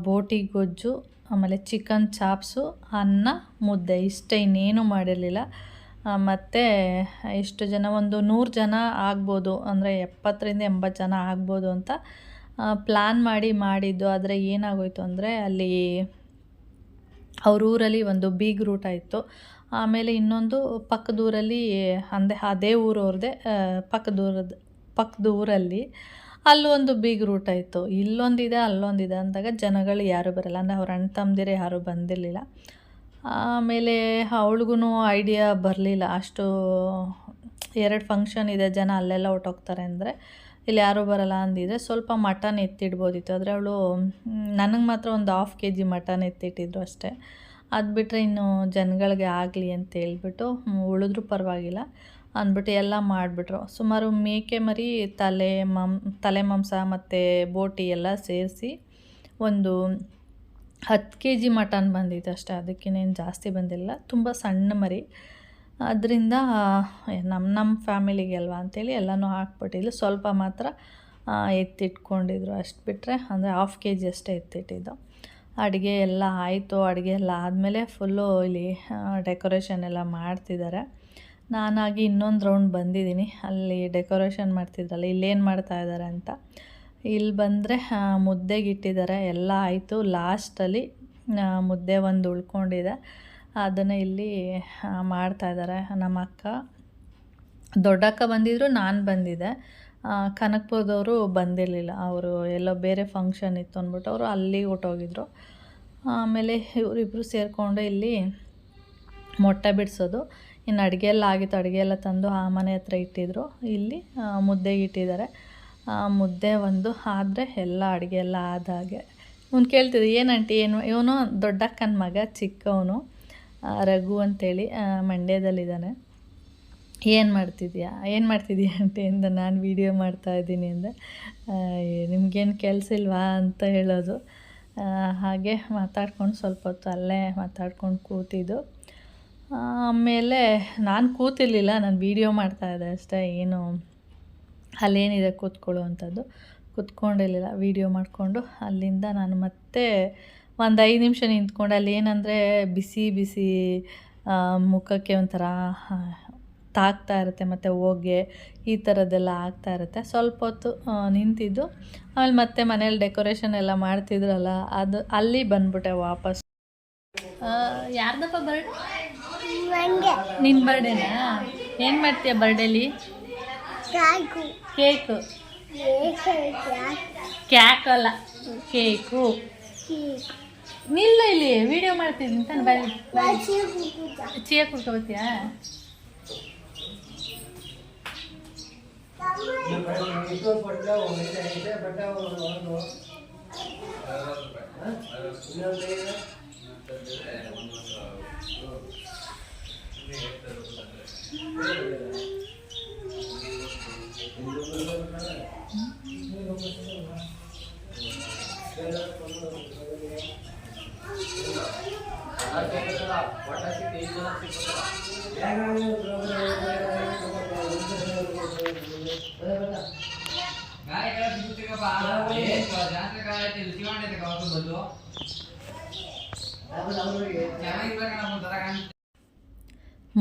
ಬೋಟಿ ಗೊಜ್ಜು, ಆಮೇಲೆ ಚಿಕನ್ ಚಾಪ್ಸು ಅನ್ನ, ಮುದ್ದೆ. ಇಷ್ಟೇ, ಇನ್ನೇನು ಮಾಡಿರಲಿಲ್ಲ. ಮತ್ತು ಎಷ್ಟು ಜನ, ಒಂದು ನೂರು ಜನ ಆಗ್ಬೋದು, ಅಂದರೆ ಎಪ್ಪತ್ತರಿಂದ ಎಂಬತ್ತು ಜನ ಆಗ್ಬೋದು ಅಂತ ಪ್ಲ್ಯಾನ್ ಮಾಡಿ ಮಾಡಿದ್ದು. ಆದರೆ ಏನಾಗೋಯ್ತು ಅಂದರೆ ಅಲ್ಲಿ ಅವ್ರ ಊರಲ್ಲಿ ಒಂದು ಬೀಗ್ ರೂಟ್ ಆಯಿತು. ಆಮೇಲೆ ಇನ್ನೊಂದು ಪಕ್ಕದೂರಲ್ಲಿ, ಅಂದರೆ ಅದೇ ಊರವ್ರದ್ದೇ ಪಕ್ಕದೂರದ್ದು. ಊರದ ಪಕ್ಕದ ಊರಲ್ಲಿ ಅಲ್ಲೊಂದು ಬೀಗ್ ರೂಟ್ ಆಯಿತು. ಇಲ್ಲೊಂದಿದೆ, ಅಲ್ಲೊಂದಿದೆ ಅಂದಾಗ ಜನಗಳು ಯಾರೂ ಬರಲ್ಲ. ಅಂದರೆ ಅವ್ರ ಅಣ್ಣ ತಮ್ಮದಿರೇ ಯಾರೂ ಬಂದಿರಲಿಲ್ಲ. ಆಮೇಲೆ ಅವಳಿಗೂ ಐಡಿಯಾ ಬರಲಿಲ್ಲ. ಅಷ್ಟು ಎರಡು ಫಂಕ್ಷನ್ ಇದೆ, ಜನ ಅಲ್ಲೆಲ್ಲ ಹೊಟ್ಟೋಗ್ತಾರೆ ಅಂದರೆ ಇಲ್ಲಿ ಯಾರೂ ಬರಲ್ಲ ಅಂದಿದ್ರೆ ಸ್ವಲ್ಪ ಮಟನ್ ಎತ್ತಿಡ್ಬೋದಿತ್ತು. ಆದರೆ ಅವಳು, ನನಗೆ ಮಾತ್ರ ಒಂದು ಹಾಫ್ ಕೆ ಜಿ ಮಟನ್ ಎತ್ತಿಟ್ಟಿದ್ರು ಅಷ್ಟೇ. ಅದು ಬಿಟ್ಟರೆ ಇನ್ನು ಜನಗಳಿಗೆ ಆಗಲಿ ಅಂತ ಹೇಳ್ಬಿಟ್ಟು ಉಳಿದ್ರೂ ಪರವಾಗಿಲ್ಲ. ಅಂದ್ಬಿಟ್ಟು ಎಲ್ಲ ಮಾಡಿಬಿಟ್ರು. ಸುಮಾರು ಮೇಕೆ ಮರಿ, ತಲೆ ಮಂ, ತಲೆ ಮಾಂಸ ಮತ್ತು ಬೋಟಿ ಎಲ್ಲ ಸೇರಿಸಿ ಒಂದು ಹತ್ತು ಕೆ ಜಿ ಮಟನ್ ಬಂದಿತ್ತು ಅಷ್ಟೇ. ಅದಕ್ಕಿನ್ನೇನು ಜಾಸ್ತಿ ಬಂದಿಲ್ಲ. ತುಂಬ ಸಣ್ಣ ಮರಿ. ಅದರಿಂದ ನಮ್ಮ ನಮ್ಮ ಫ್ಯಾಮಿಲಿಗೆ ಅಲ್ವಾ ಅಂಥೇಳಿ ಎಲ್ಲನೂ ಹಾಕ್ಬಿಟ್ಟಿದ್ಲು. ಸ್ವಲ್ಪ ಮಾತ್ರ ಎತ್ತಿಟ್ಕೊಂಡಿದ್ರು. ಅಷ್ಟು ಬಿಟ್ಟರೆ ಅಂದರೆ ಹಾಫ್ ಕೆ ಜಿ ಅಷ್ಟೇ ಎತ್ತಿಟ್ಟಿದ್ದು. ಅಡುಗೆ ಎಲ್ಲ ಆಯಿತು. ಅಡುಗೆ ಎಲ್ಲ ಆದಮೇಲೆ ಫುಲ್ಲು ಇಲ್ಲಿ ಡೆಕೋರೇಷನ್ ಎಲ್ಲ ಮಾಡ್ತಿದ್ದಾರೆ. ನಾನಾಗಿ ಇನ್ನೊಂದು ರೌಂಡ್ ಬಂದಿದ್ದೀನಿ. ಅಲ್ಲಿ ಡೆಕೋರೇಷನ್ ಮಾಡ್ತಿದ್ರಲ್ಲ ಇಲ್ಲೇನು ಮಾಡ್ತಾ ಇದ್ದಾರೆ ಅಂತ. ಇಲ್ಲಿ ಬಂದರೆ ಮುದ್ದೆಗೆ ಇಟ್ಟಿದ್ದಾರೆ ಎಲ್ಲ ಆಯಿತು. ಲಾಸ್ಟಲ್ಲಿ ಮುದ್ದೆ ಒಂದು ಉಳ್ಕೊಂಡಿದೆ. ಅದನ್ನು ಇಲ್ಲಿ ಮಾಡ್ತಾ ಇದ್ದಾರೆ ನಮ್ಮ ಅಕ್ಕ. ದೊಡ್ಡಕ್ಕ ಬಂದಿದ್ರು, ನಾನು ಬಂದಿದ್ದೆ. ಕನಕ್ಪುರದವರು ಬಂದಿರಲಿಲ್ಲ. ಅವರು ಎಲ್ಲೋ ಬೇರೆ ಫಂಕ್ಷನ್ ಇತ್ತು ಅಂದ್ಬಿಟ್ಟು ಅವರು ಅಲ್ಲಿಗೆ ಹೊರ್ಟೋಗಿದ್ರು ಆಮೇಲೆ ಇವರಿಬ್ಬರು ಸೇರಿಕೊಂಡು ಇಲ್ಲಿ ಮೊಟ್ಟೆ ಬಿಡಿಸೋದು. ಇನ್ನು ಅಡುಗೆ ಎಲ್ಲ ಆಗಿತ್ತು. ಅಡುಗೆ ಎಲ್ಲ ತಂದು ಆ ಮನೆ ಹತ್ರ ಇಟ್ಟಿದ್ರು. ಇಲ್ಲಿ ಮುದ್ದೆ ಇಟ್ಟಿದ್ದಾರೆ. ಮುದ್ದೆ ಒಂದು ಆದರೆ ಎಲ್ಲ ಅಡುಗೆ ಎಲ್ಲ ಆದ ಹಾಗೆ. ಇವ್ನು ಕೇಳ್ತಿದ್ದೆ ಏನಂಟಿ ಏನು? ಇವನು ದೊಡ್ಡಕ್ಕನ ಮಗ, ಚಿಕ್ಕವನು. ರಘು ಅಂತೇಳಿ ಮಂಡ್ಯದಲ್ಲಿದ್ದಾನೆ. ಏನು ಮಾಡ್ತಿದ್ಯಾ? ಏನು ಮಾಡ್ತಿದ್ಯಾ ಅಂತ ಅಂದ, ನಾನು ವಿಡಿಯೋ ಮಾಡ್ತಾ ಇದ್ದೀನಿ, ಅಂದೆ. ನಿಮ್ಗೇನು ಕೆಲಸ ಇಲ್ವಾ? ಅಂತ ಹೇಳೋದು. ಹಾಗೆ ಮಾತಾಡ್ಕೊಂಡು ಸ್ವಲ್ಪ ಹೊತ್ತು ಅಲ್ಲೇ ಮಾತಾಡ್ಕೊಂಡು ಕೂತಿದ್ದು. ಆಮೇಲೆ ನಾನು ಕೂತಿರ್ಲಿಲ್ಲ, ನಾನು ವೀಡಿಯೋ ಮಾಡ್ತಾಯಿದ್ದೆ ಅಷ್ಟೇ, ಏನು ಅಲ್ಲೇನಿದೆ ಕೂತ್ಕೊಳ್ಳೋ ಅಂಥದ್ದು. ಕೂತ್ಕೊಂಡಿರಲಿಲ್ಲ ವೀಡಿಯೋ ಮಾಡಿಕೊಂಡು. ಅಲ್ಲಿಂದ ನಾನು ಮತ್ತೆ ಒಂದು ಐದು ನಿಮಿಷ ನಿಂತ್ಕೊಂಡು. ಅಲ್ಲಿ ಏನಂದರೆ ಬಿಸಿ ಬಿಸಿ ಮುಖಕ್ಕೆ ಒಂಥರ ತಾಗ್ತಾ ಇರುತ್ತೆ, ಮತ್ತು ಹೋಗೆ, ಈ ಥರದ್ದೆಲ್ಲ ಆಗ್ತಾ ಇರುತ್ತೆ. ಸ್ವಲ್ಪ ಹೊತ್ತು ನಿಂತಿದ್ದು. ಆಮೇಲೆ ಮತ್ತೆ ಮನೇಲಿ ಡೆಕೋರೇಷನ್ ಎಲ್ಲ ಮಾಡ್ತಿದ್ರಲ್ಲ, ಅದು ಅಲ್ಲಿ ಬಂದ್ಬಿಟ್ಟೆ ವಾಪಸ್. ಯಾರ್ದಪ್ಪ ಬರ್ಡ್ ನಿನ್ನ ಬರ್ಡೇನಾ ಏನು ಮಾಡ್ತೀಯ ಬರ್ಡೇಲಿ ಕೇಕು ಕ್ಯಾಕ್ ಅಲ್ಲ ಕೇಕು ನಿಲ್ಲ ಇಲ್ಲಿ ವಿಡಿಯೋ ಮಾಡ್ತಿದ್ದೀನಿ ತಾನು ಬರೀ ಚೀಯ ಕುಡ್ಕೋತೀಯಾ ಚೆನ್ನಾಗಿರ್ಬೇಕು ನಮ್ಮ ತರ ಕಾಣುತ್ತೆ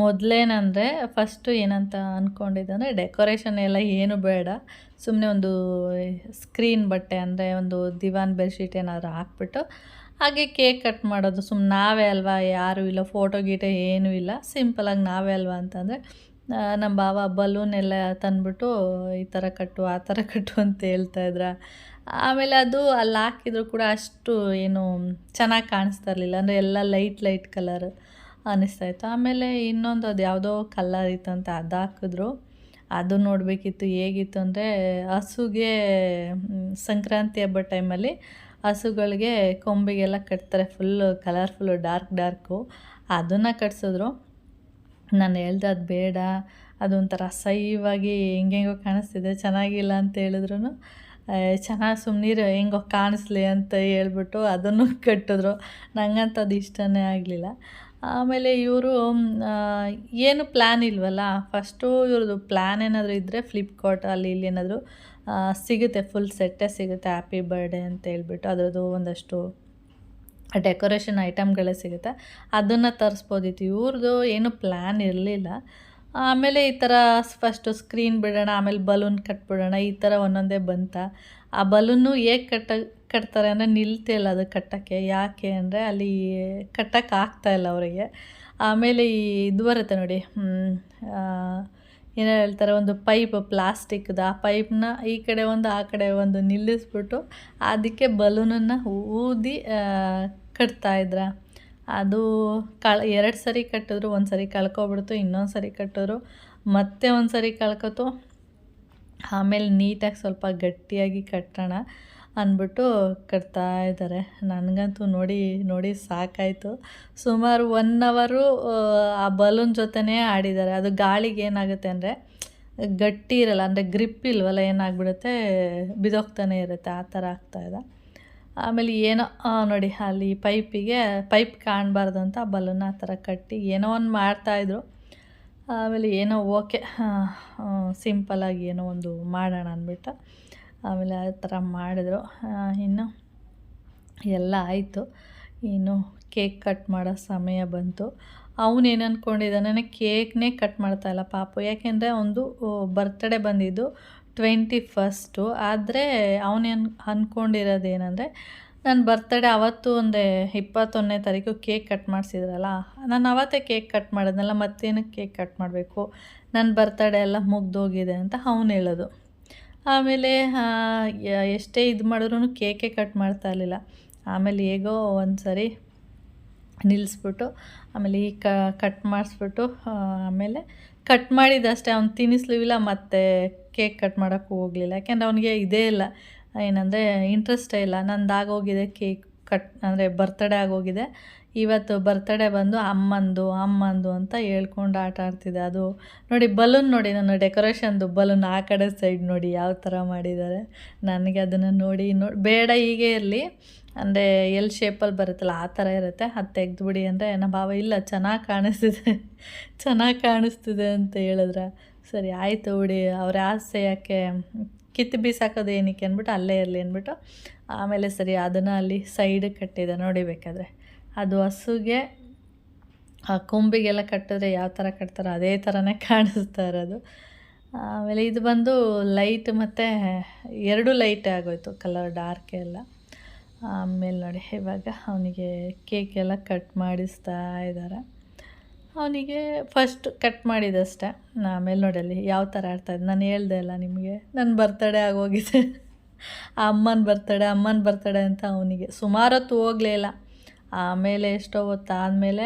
ಮೊದಲೇನಂದರೆ ಫಸ್ಟು ಏನಂತ ಅಂದ್ಕೊಂಡಿದ್ದೆ ಅಂದರೆ ಡೆಕೋರೇಷನ್ ಎಲ್ಲ ಏನು ಬೇಡ. ಸುಮ್ಮನೆ ಒಂದು ಸ್ಕ್ರೀನ್ ಬಟ್ಟೆ ಅಂದರೆ ಒಂದು ದಿವಾನ್ ಬೆಡ್ಶೀಟ್ ಏನಾದರೂ ಹಾಕ್ಬಿಟ್ಟು ಹಾಗೆ ಕೇಕ್ ಕಟ್ ಮಾಡೋದು. ಸುಮ್ಮನೆ ನಾವೇ ಅಲ್ವಾ? ಯಾರೂ ಇಲ್ಲ, ಫೋಟೋ ಗೀಟೆ ಏನೂ ಇಲ್ಲ. ಸಿಂಪಲಾಗಿ ನಾವೇ ಅಲ್ವಾ ಅಂತಂದರೆ ನಮ್ಮ ಬಾವ ಬಲೂನ್ ಎಲ್ಲ ತಂದ್ಬಿಟ್ಟು ಈ ಥರ ಕಟ್ಟು, ಆ ಥರ ಕಟ್ಟು ಅಂತ ಹೇಳ್ತಾಯಿದ್ರ ಆಮೇಲೆ ಅದು ಅಲ್ಲಿ ಹಾಕಿದ್ರು ಕೂಡ ಅಷ್ಟು ಏನು ಚೆನ್ನಾಗಿ ಕಾಣಿಸ್ತಾ ಇರಲಿಲ್ಲ. ಅಂದರೆ ಎಲ್ಲ ಲೈಟ್ ಲೈಟ್ ಕಲರ್. ಅನ್ನಿಸ್ತಾ ಇತ್ತು ಆಮೇಲೆ ಇನ್ನೊಂದು ಅದು ಯಾವುದೋ ಕಲ್ಲರ್ ಇತ್ತು ಅಂತ ಅದು ಹಾಕಿದ್ರು. ಅದು ನೋಡಬೇಕಿತ್ತು ಹೇಗಿತ್ತು ಅಂದರೆ ಹಸುಗೆ ಸಂಕ್ರಾಂತಿ ಹಬ್ಬ ಟೈಮಲ್ಲಿ ಹಸುಗಳಿಗೆ ಕೊಂಬಿಗೆಲ್ಲ ಕಟ್ತಾರೆ ಫುಲ್ಲು ಕಲರ್ಫುಲ್ಲು, ಡಾರ್ಕ್ ಡಾರ್ಕು. ಅದನ್ನು ಕಟ್ಸಿದ್ರು. ನಾನು ಹೇಳ್ದೆ ಅದು ಬೇಡ, ಅದೊಂಥರ ಅಸಹ್ಯವಾಗಿ ಹೆಂಗೆಂಗೋ ಕಾಣಿಸ್ತಿದೆ, ಚೆನ್ನಾಗಿಲ್ಲ ಅಂತ ಹೇಳಿದ್ರು ಚೆನ್ನಾಗಿ ಸುಮ್ಮನೀರು ಹೆಂಗೋ ಕಾಣಿಸ್ಲಿ ಅಂತ ಹೇಳ್ಬಿಟ್ಟು ಅದನ್ನು ಕಟ್ಟಿದ್ರು. ನನಗಂತ ಅದು ಇಷ್ಟನೇ ಆಗಲಿಲ್ಲ. ಆಮೇಲೆ ಇವರು ಏನು ಪ್ಲ್ಯಾನ್ ಇಲ್ವಲ್ಲ ಫಸ್ಟು ಇವ್ರದ್ದು ಪ್ಲ್ಯಾನ್ ಏನಾದರೂ ಇದ್ದರೆ ಫ್ಲಿಪ್ಕಾರ್ಟ್ ಅಲ್ಲಿ ಇಲ್ಲಿ ಏನಾದರೂ ಸಿಗುತ್ತೆ ಫುಲ್ ಸೆಟ್ಟೇ ಸಿಗುತ್ತೆ ಹ್ಯಾಪಿ ಬರ್ಡೇ ಅಂತ ಹೇಳ್ಬಿಟ್ಟು ಅದರದ್ದು ಒಂದಷ್ಟು ಡೆಕೋರೇಷನ್ ಐಟಮ್ಗಳೇ ಸಿಗುತ್ತೆ. ಅದನ್ನು ತರಿಸ್ಬೋದಿತ್ತು. ಇವ್ರದ್ದು ಏನು ಪ್ಲ್ಯಾನ್ ಇರಲಿಲ್ಲ. ಆಮೇಲೆ ಈ ಥರ ಫಸ್ಟು ಸ್ಕ್ರೀನ್ ಬಿಡೋಣ, ಆಮೇಲೆ ಬಲೂನ್ ಕಟ್ಬಿಡೋಣ, ಈ ಥರ ಒಂದೊಂದೇ ಬಂತ. ಆ ಬಲೂನು ಹೇಗೆ ಕಟ್ಟ ಕಟ್ತಾರೆ ಅಂದರೆ ನಿಲ್ತಿಲ್ಲ ಅದು ಕಟ್ಟೋಕ್ಕೆ. ಯಾಕೆ ಅಂದರೆ ಅಲ್ಲಿ ಕಟ್ಟಕ್ಕೆ ಇಲ್ಲ ಅವರಿಗೆ. ಆಮೇಲೆ ಈ ಇದು ಬರುತ್ತೆ ನೋಡಿ ಏನೋ ಹೇಳ್ತಾರೆ, ಒಂದು ಪೈಪ್ ಪ್ಲಾಸ್ಟಿಕ್ದು. ಆ ಪೈಪ್ನ ಈ ಕಡೆ ಒಂದು, ಆ ಕಡೆ ಒಂದು ನಿಲ್ಲಿಸ್ಬಿಟ್ಟು ಅದಕ್ಕೆ ಬಲೂನನ್ನು ಊದಿ ಕಟ್ತಾಯಿದ್ರ ಅದು ಕಳ್, ಎರಡು ಸರಿ ಕಟ್ಟಿದ್ರು, ಒಂದು ಸರಿ ಕಳ್ಕೊಬಿಡ್ತು, ಇನ್ನೊಂದು ಸರಿ ಕಟ್ಟಿದ್ರು. ಮತ್ತೆ ಒಂದು ಸರಿ ಕಳ್ಕೊತು. ಆಮೇಲೆ ನೀಟಾಗಿ ಸ್ವಲ್ಪ ಗಟ್ಟಿಯಾಗಿ ಕಟ್ಟೋಣ. ಅಂದ್ಬಿಟ್ಟು ಕಟ್ತಾ ಇದ್ದಾರೆ. ನನಗಂತೂ ನೋಡಿ ನೋಡಿ ಸಾಕಾಯಿತು. ಸುಮಾರು ಒನ್ ಅವರು ಆ ಬಲೂನ್ ಜೊತೆನೇ ಆಡಿದ್ದಾರೆ. ಅದು ಗಾಳಿಗೆ ಏನಾಗುತ್ತೆ ಅಂದರೆ ಗಟ್ಟಿ ಇರಲ್ಲ, ಅಂದರೆ ಗ್ರಿಪ್ ಇಲ್ವಲ್ಲ, ಏನಾಗ್ಬಿಡುತ್ತೆ, ಬಿದೋಗ್ತಾನೆ ಇರುತ್ತೆ, ಆ ಥರ ಆಗ್ತಾಯಿದೆ ಆಮೇಲೆ ಏನೋ ನೋಡಿ, ಅಲ್ಲಿ ಪೈಪಿಗೆ, ಪೈಪ್ ಕಾಣಬಾರ್ದು ಅಂತ ಬಲೂನ್ ಆ ಥರ ಕಟ್ಟಿ ಏನೋ ಒಂದು ಮಾಡ್ತಾಯಿದ್ರು ಆಮೇಲೆ ಏನೋ ಓಕೆ ಸಿಂಪಲಾಗಿ ಏನೋ ಒಂದು ಮಾಡೋಣ ಅಂದ್ಬಿಟ್ಟು. ಆಮೇಲೆ ಆ ಥರ ಮಾಡಿದ್ರು. ಇನ್ನು ಎಲ್ಲ ಆಯಿತು. ಇನ್ನು ಕೇಕ್ ಕಟ್ ಮಾಡೋ ಸಮಯ ಬಂತು. ಅವನೇನು ಅಂದ್ಕೊಂಡಿದ್ದಾನೆ ಕೇಕ್ನೇ ಕಟ್ ಮಾಡ್ತಾ ಇಲ್ಲ ಪಾಪು. ಯಾಕೆಂದರೆ ಒಂದು ಬರ್ತ್ಡೇ ಬಂದಿದ್ದು ಟ್ವೆಂಟಿ ಫಸ್ಟು ಆದರೆ ಅವನೇನು ಅಂದ್ಕೊಂಡಿರೋದೇನೆಂದರೆ ನನ್ನ ಬರ್ತಡೇ ಅವತ್ತು ಒಂದೇ ಇಪ್ಪತ್ತೊಂದನೇ ತಾರೀಕು ಕೇಕ್ ಕಟ್ ಮಾಡಿಸಿದ್ರಲ್ಲ, ನಾನು ಅವತ್ತೇ ಕೇಕ್ ಕಟ್ ಮಾಡಿದ್ನಲ್ಲ, ಮತ್ತೇನಕ್ಕೆ ಕೇಕ್ ಕಟ್ ಮಾಡಬೇಕು? ನನ್ನ ಬರ್ತಡೇ ಎಲ್ಲ ಮುಗ್ದೋಗಿದೆ ಅಂತ ಅವನು ಹೇಳೋದು. ಆಮೇಲೆ ಎಷ್ಟೇ ಇದು ಮಾಡಿದ್ರೂ ಕೇಕೆ ಕಟ್ ಮಾಡ್ತಾ ಇರಲಿಲ್ಲ. ಆಮೇಲೆ ಹೇಗೋ ಒಂದು ಸರಿ ನಿಲ್ಲಿಸ್ಬಿಟ್ಟು ಆಮೇಲೆ ಈ ಕಟ್ ಮಾಡಿಸ್ಬಿಟ್ಟು ಆಮೇಲೆ ಕಟ್ ಮಾಡಿದಷ್ಟೇ ಅವ್ನು ತಿನ್ನಿಸ್ಲಿಲ್ಲ, ಮತ್ತು ಕೇಕ್ ಕಟ್ ಮಾಡೋಕ್ಕೂ ಹೋಗಲಿಲ್ಲ. ಯಾಕೆಂದರೆ ಅವನಿಗೆ ಇದೇ ಇಲ್ಲ. ಏನಂದರೆ ಇಂಟ್ರೆಸ್ಟೇ ಇಲ್ಲ. ನಂದಾಗೋಗಿದೆ ಕೇಕ್. ಕಟ್, ಅಂದರೆ ಬರ್ತಡೇ ಆಗೋಗಿದೆ. ಇವತ್ತು ಬರ್ತಡೇ ಬಂದು ಅಮ್ಮಂದು ಅಮ್ಮಂದು ಅಂತ ಹೇಳ್ಕೊಂಡು ಆಟ ಆಡ್ತಿದೆ ಅದು. ನೋಡಿ ಬಲೂನ್ ನೋಡಿ ನಾನು ಡೆಕೋರೇಷನ್ದು ಬಲೂನ್ ಆ ಕಡೆ ಸೈಡ್ ನೋಡಿ ಯಾವ ಥರ ಮಾಡಿದ್ದಾರೆ. ನನಗೆ ಅದನ್ನು ನೋಡಿ ನೋಡಿ ಬೇಡ ಹೀಗೆ ಇರಲಿ. ಅಂದರೆ ಎಲ್ ಶೇಪಲ್ಲಿ ಬರುತ್ತಲ್ಲ, ಆ ಥರ ಇರುತ್ತೆ. ಅದು ತೆಗೆದ್ಬಿಡಿ ಅಂದರೆ, ನಮ್ಮ ಭಾವ, ಇಲ್ಲ, ಚೆನ್ನಾಗಿ ಕಾಣಿಸ್ತಿದೆ ಚೆನ್ನಾಗಿ ಕಾಣಿಸ್ತಿದೆ ಅಂತ ಹೇಳಿದ್ರೆ. ಸರಿ, ಆಯಿತು ಬಿಡಿ. ಅವ್ರ ಆಸೆ ಯಾಕೆ ಕಿತ್ತು ಬೀಸಾಕೋದು ಏನಕ್ಕೆ ಅಂದ್ಬಿಟ್ಟು ಅಲ್ಲೇ ಇರಲಿ ಅಂದ್ಬಿಟ್ಟು ಆಮೇಲೆ ಸರಿ ಅದನ್ನು ಅಲ್ಲಿ ಸೈಡ್ ಕಟ್ಟಿದೆ ನೋಡಿಬೇಕಾದ್ರೆ ಅದು ಹಸುಗೆ, ಆ ಕೊಂಬಿಗೆಲ್ಲ ಕಟ್ಟಿದ್ರೆ ಯಾವ ಥರ ಕಟ್ತಾರೋ ಅದೇ ಥರನೇ ಕಾಣಿಸ್ತಾ ಇರೋದು. ಆಮೇಲೆ ಇದು ಬಂದು ಲೈಟ್ ಮತ್ತು ಎರಡು ಲೈಟ್ ಆಗೋಯ್ತು ಕಲರ್ ಡಾರ್ಕ್ ಎಲ್ಲ. ಆಮೇಲೆ ನೋಡಿ, ಇವಾಗ ಅವನಿಗೆ ಕೇಕ್ ಎಲ್ಲ ಕಟ್ ಮಾಡಿಸ್ತಾ ಇದ್ದಾರೆ. ಅವನಿಗೆ ಫಸ್ಟ್ ಕಟ್ ಮಾಡಿದಷ್ಟೆ. ಆಮೇಲೆ ನೋಡಲ್ಲಿ ಯಾವ ಥರ ಆಡ್ತಾಯಿದ್ದೆ ನಾನು ಹೇಳ್ದೆ ಅಲ್ಲ ನಿಮಗೆ ನನ್ನ ಬರ್ತಡೇ ಆಗೋಗಿದೆ. ಆ ಅಮ್ಮನ ಬರ್ತಡೇ ಅಮ್ಮನ ಬರ್ತಡೇ ಅಂತ ಅವನಿಗೆ. ಸುಮಾರೊತ್ತು ಹೋಗಲೇ ಇಲ್ಲ. ಆಮೇಲೆ ಎಷ್ಟೋ ಹೊತ್ತಾದಮೇಲೆ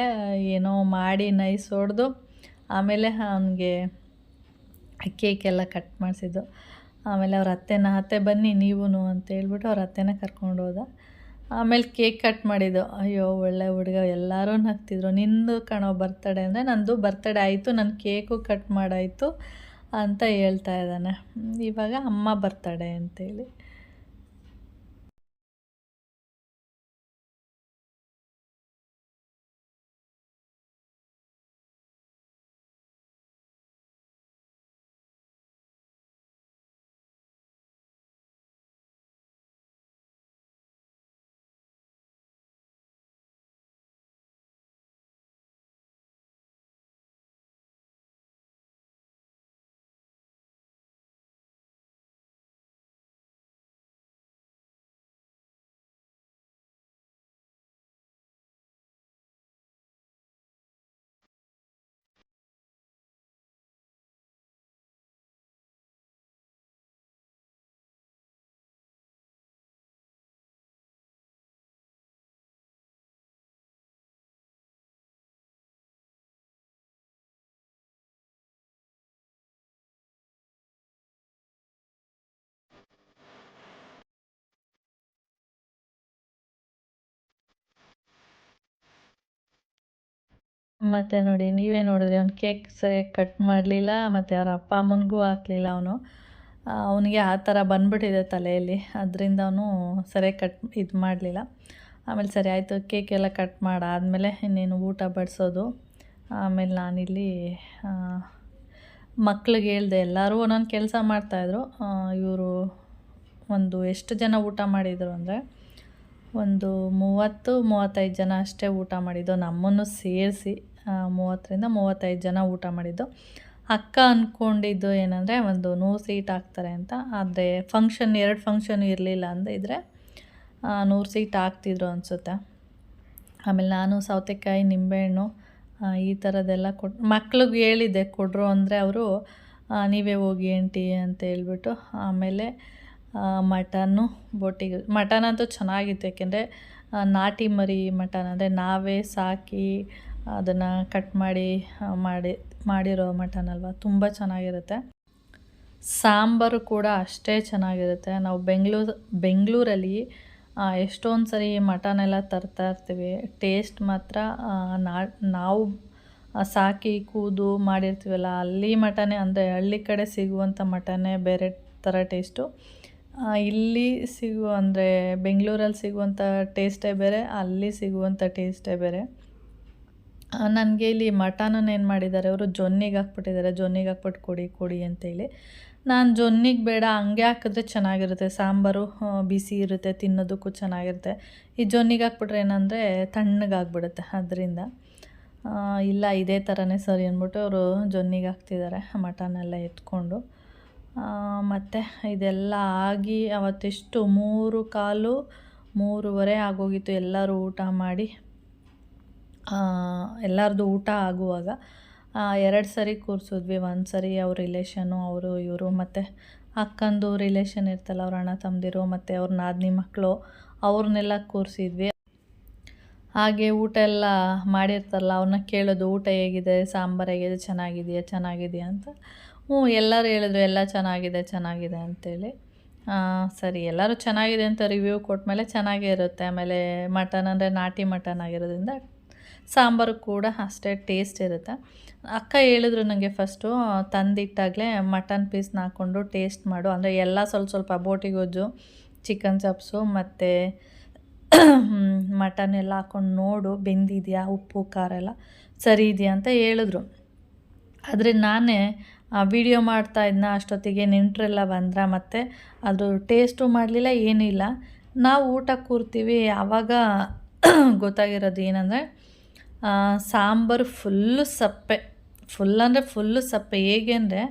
ಏನೋ ಮಾಡಿ ನೈಸ್ ಹೊಡೆದು, ಆಮೇಲೆ ಅವನಿಗೆ ಕೇಕ್ ಎಲ್ಲ ಕಟ್ ಮಾಡಿಸಿದ್ದು. ಆಮೇಲೆ ಅವ್ರ ಅತ್ತೆನ, ಅತ್ತೆ ಬನ್ನಿ ನೀವೂ ಅಂತ ಹೇಳ್ಬಿಟ್ಟು ಅವ್ರ ಅತ್ತೆನ ಕರ್ಕೊಂಡು ಹೋದ. ಆಮೇಲೆ ಕೇಕ್ ಕಟ್ ಮಾಡಿದ್ದು. ಅಯ್ಯೋ, ಒಳ್ಳೆ ಹುಡುಗ. ಎಲ್ಲರೂ ನಗ್ತಿದ್ರು. ನಿಂದು ಕಣೋ ಬರ್ತಡೇ ಅಂದರೆ ನಂದು ಬರ್ತಡೇ ಆಯಿತು. ನನ್ನ ಕೇಕು ಕಟ್ ಮಾಡಾಯಿತು ಅಂತ ಹೇಳ್ತಾ ಇದ್ದಾನೆ. ಇವಾಗ ಅಮ್ಮ ಬರ್ತಡೇ ಅಂತೇಳಿ. ಮತ್ತು ನೋಡಿ, ನೀವೇ ನೋಡಿದ್ರಿ ಅವ್ನು ಕೇಕ್ ಸರಿಯಾಗಿ ಕಟ್ ಮಾಡಲಿಲ್ಲ, ಮತ್ತು ಅವ್ರ ಅಪ್ಪ ಅಮ್ಮನಿಗೂ ಹಾಕಲಿಲ್ಲ ಅವನು. ಅವನಿಗೆ ಆ ಥರ ಬಂದ್ಬಿಟ್ಟಿದೆ ತಲೆಯಲ್ಲಿ. ಅದರಿಂದ ಅವನು ಸರಿಯಾಗಿ ಕಟ್ ಇದು ಮಾಡಲಿಲ್ಲ. ಆಮೇಲೆ ಸರಿ ಆಯಿತು, ಕೇಕ್ ಎಲ್ಲ ಕಟ್ ಮಾಡಾದಮೇಲೆ ಇನ್ನೇನು ಊಟ ಬಡಿಸೋದು. ಆಮೇಲೆ ನಾನಿಲ್ಲಿ ಮಕ್ಳಿಗೆ ಹೇಳ್ದೆ, ಎಲ್ಲರೂ ಒಂದೊಂದು ಕೆಲಸ ಮಾಡ್ತಾಯಿದ್ರು. ಇವರು ಒಂದು ಎಷ್ಟು ಜನ ಊಟ ಮಾಡಿದರು ಅಂದರೆ, ಒಂದು ಮೂವತ್ತು, ಮೂವತ್ತೈದು ಜನ ಅಷ್ಟೇ ಊಟ ಮಾಡಿದ್ದು. ನಮ್ಮನ್ನು ಸೇರಿಸಿ. ಮೂವತ್ತರಿಂದ ಮೂವತ್ತೈದು ಜನ ಊಟ ಮಾಡಿದ್ದು. ಅಕ್ಕ ಅಂದ್ಕೊಂಡಿದ್ದು ಏನಂದರೆ ಒಂದು ನೂರು ಸೀಟ್ ಹಾಕ್ತಾರೆ ಅಂತ. ಆದರೆ ಫಂಕ್ಷನ್ ಎರಡು ಫಂಕ್ಷನ್ ಇರಲಿಲ್ಲ ಅಂದಿದ್ರೆ ನೂರು ಸೀಟ್ ಹಾಕ್ತಿದ್ರು ಅನಿಸುತ್ತೆ. ಆಮೇಲೆ ನಾನು ಸೌತೆಕಾಯಿ, ನಿಂಬೆಹಣ್ಣು ಈ ಥರದ್ದೆಲ್ಲ ಕೊಟ್ಟು ಮಕ್ಳಿಗೆ ಹೇಳಿದ್ದೆ ಕೊಡ್ರು ಅಂದರೆ ಅವರು ನೀವೇ ಹೋಗಿ ಎಂಟಿ ಅಂತ ಹೇಳ್ಬಿಟ್ಟು. ಆಮೇಲೆ ಮಟನ್ನು ಬೋಟಿಗೆ ಮಟನ್ ಅಂತೂ ಚೆನ್ನಾಗಿತ್ತು. ಯಾಕೆಂದರೆ ನಾಟಿ ಮರಿ ಮಟನ್ ಅಂದರೆ ನಾವೇ ಸಾಕಿ ಅದನ್ನು ಕಟ್ ಮಾಡಿ ಮಾಡಿ, ಮಾಡಿರೋ ಮಟನ್ ಅಲ್ವಾ ತುಂಬ ಚೆನ್ನಾಗಿರುತ್ತೆ. ಸಾಂಬಾರು ಕೂಡ ಅಷ್ಟೇ ಚೆನ್ನಾಗಿರುತ್ತೆ. ನಾವು ಬೆಂಗಳೂರು, ಬೆಂಗಳೂರಲ್ಲಿ ಎಷ್ಟೊಂದು ಸರಿ ಮಟನ್ ಎಲ್ಲ ತರ್ತಾ ಇರ್ತೀವಿ. ಟೇಸ್ಟ್ ಮಾತ್ರ ನಾವು ಸಾಕಿ ಕೂದು ಮಾಡಿರ್ತೀವಲ್ಲ, ಅಲ್ಲಿ ಮಟನೇ ಅಂದರೆ ಹಳ್ಳಿ ಕಡೆ ಸಿಗುವಂಥ ಮಟನೇ ಬೇರೆ ಥರ ಟೇಸ್ಟು. ಇಲ್ಲಿ ಸಿಗುವ ಅಂದರೆ ಬೆಂಗಳೂರಲ್ಲಿ ಸಿಗುವಂಥ ಟೇಸ್ಟೇ ಬೇರೆ, ಅಲ್ಲಿ ಸಿಗುವಂಥ ಟೇಸ್ಟೇ ಬೇರೆ. ನನಗೆ ಇಲ್ಲಿ ಮಟನನ್ನು ಏನು ಮಾಡಿದ್ದಾರೆ ಅವರು? ಜೊನ್ನಿಗೆ ಹಾಕ್ಬಿಟ್ಟಿದ್ದಾರೆ ಜೊನ್ನಿಗೆ ಹಾಕ್ಬಿಟ್ಟು ಕೊಡಿ ಕೊಡಿ ಅಂತೇಳಿ. ನಾನು ಜೊನ್ನಿಗೆ ಬೇಡ, ಹಂಗೆ ಹಾಕಿದ್ರೆ ಚೆನ್ನಾಗಿರುತ್ತೆ. ಸಾಂಬಾರು ಬಿಸಿ ಇರುತ್ತೆ, ತಿನ್ನೋದಕ್ಕೂ ಚೆನ್ನಾಗಿರುತ್ತೆ. ಈ ಜೊನ್ನಿಗೆ ಹಾಕ್ಬಿಟ್ರೆ ಏನಂದರೆ ತಣ್ಣಗಾಗ್ಬಿಡುತ್ತೆ ಅದರಿಂದ. ಇಲ್ಲ, ಇದೇ ಥರನೇ ಸರಿ ಅಂದ್ಬಿಟ್ಟು ಅವರು ಜೊನ್ನಿಗೆ ಹಾಕ್ತಿದ್ದಾರೆ ಮಟನೆಲ್ಲ ಎತ್ಕೊಂಡು. ಮತ್ತು ಇದೆಲ್ಲ ಆಗಿ ಅವತ್ತೆಷ್ಟು ಮೂರು ಕಾಲು, ಮೂರುವರೆ ಆಗೋಗಿತ್ತು. ಎಲ್ಲರೂ ಊಟ ಮಾಡಿ ಎಲ್ಲರದ್ದು ಊಟ ಆಗುವಾಗ ಎರಡು ಸರಿ ಕೂರಿಸಿದ್ವಿ. ಒಂದು ಸರಿ ಅವ್ರ ರಿಲೇಷನು ಅವರು, ಇವರು ಮತ್ತು ಅಕ್ಕಂದು ರಿಲೇಷನ್ ಇರ್ತಲ್ಲ, ಅವ್ರ ಅಣ್ಣ ತಮ್ಮದಿರು ಮತ್ತು ಅವ್ರ ನಾದಿನಿ ಮಕ್ಕಳು ಅವ್ರನ್ನೆಲ್ಲ ಕೂರಿಸಿದ್ವಿ. ಹಾಗೆ ಊಟ ಎಲ್ಲ ಮಾಡಿರ್ತಾರಲ್ಲ ಅವ್ರನ್ನ ಕೇಳೋದು, ಊಟ ಹೇಗಿದೆ? ಸಾಂಬಾರು ಹೇಗಿದೆ? ಚೆನ್ನಾಗಿದೆಯಾ? ಚೆನ್ನಾಗಿದೆಯಾ? ಅಂತ. ಹ್ಞೂ, ಎಲ್ಲರೂ ಹೇಳಿದ್ರು, ಎಲ್ಲ ಚೆನ್ನಾಗಿದೆ ಚೆನ್ನಾಗಿದೆ ಅಂತೇಳಿ. ಸರಿ, ಎಲ್ಲರೂ ಚೆನ್ನಾಗಿದೆ ಅಂತ ರಿವ್ಯೂ ಕೊಟ್ಮೇಲೆ ಚೆನ್ನಾಗೇ ಇರುತ್ತೆ. ಆಮೇಲೆ ಮಟನ್ ಅಂದರೆ ನಾಟಿ ಮಟನ್ ಆಗಿರೋದ್ರಿಂದ ಸಾಂಬಾರು ಕೂಡ ಅಷ್ಟೇ ಟೇಸ್ಟ್ ಇರುತ್ತೆ. ಅಕ್ಕ ಹೇಳಿದ್ರು ನನಗೆ ಫಸ್ಟು ತಂದಿಟ್ಟಾಗಲೇ ಮಟನ್ ಪೀಸ್ನ ಹಾಕ್ಕೊಂಡು ಟೇಸ್ಟ್ ಮಾಡು. ಅಂದರೆ ಎಲ್ಲ ಸ್ವಲ್ಪ ಸ್ವಲ್ಪ ಬೋಟಿ ಗೊಜ್ಜು ಚಿಕನ್ ಚಪ್ಸು ಮತ್ತು ಮಟನ್ ಎಲ್ಲ ಹಾಕ್ಕೊಂಡು ನೋಡು, ಬೆಂದಿದೆಯಾ, ಉಪ್ಪು, ಖಾರ ಎಲ್ಲ ಸರಿ ಇದೆಯಾ ಅಂತ ಹೇಳಿದ್ರು. ಆದರೆ ನಾನೇ ವಿಡಿಯೋ ಮಾಡ್ತಾ ಇದ್ನ, ಅಷ್ಟೊತ್ತಿಗೆ ನೆಂಟರೆಲ್ಲ ಬಂದ್ರ ಮತ್ತು ಅದು ಟೇಸ್ಟು ಮಾಡಲಿಲ್ಲ, ಏನಿಲ್ಲ. ನಾವು ಊಟ ಕೂರ್ತೀವಿ ಆವಾಗ ಗೊತ್ತಾಗಿರೋದು ಏನಂದರೆ ಸಾಂಬಾರು ಫುಲ್ಲು ಸಪ್ಪೆ. ಫುಲ್ ಅಂದರೆ ಫುಲ್ಲು ಸಪ್ಪೆ. ಹೇಗೆ ಅಂದರೆ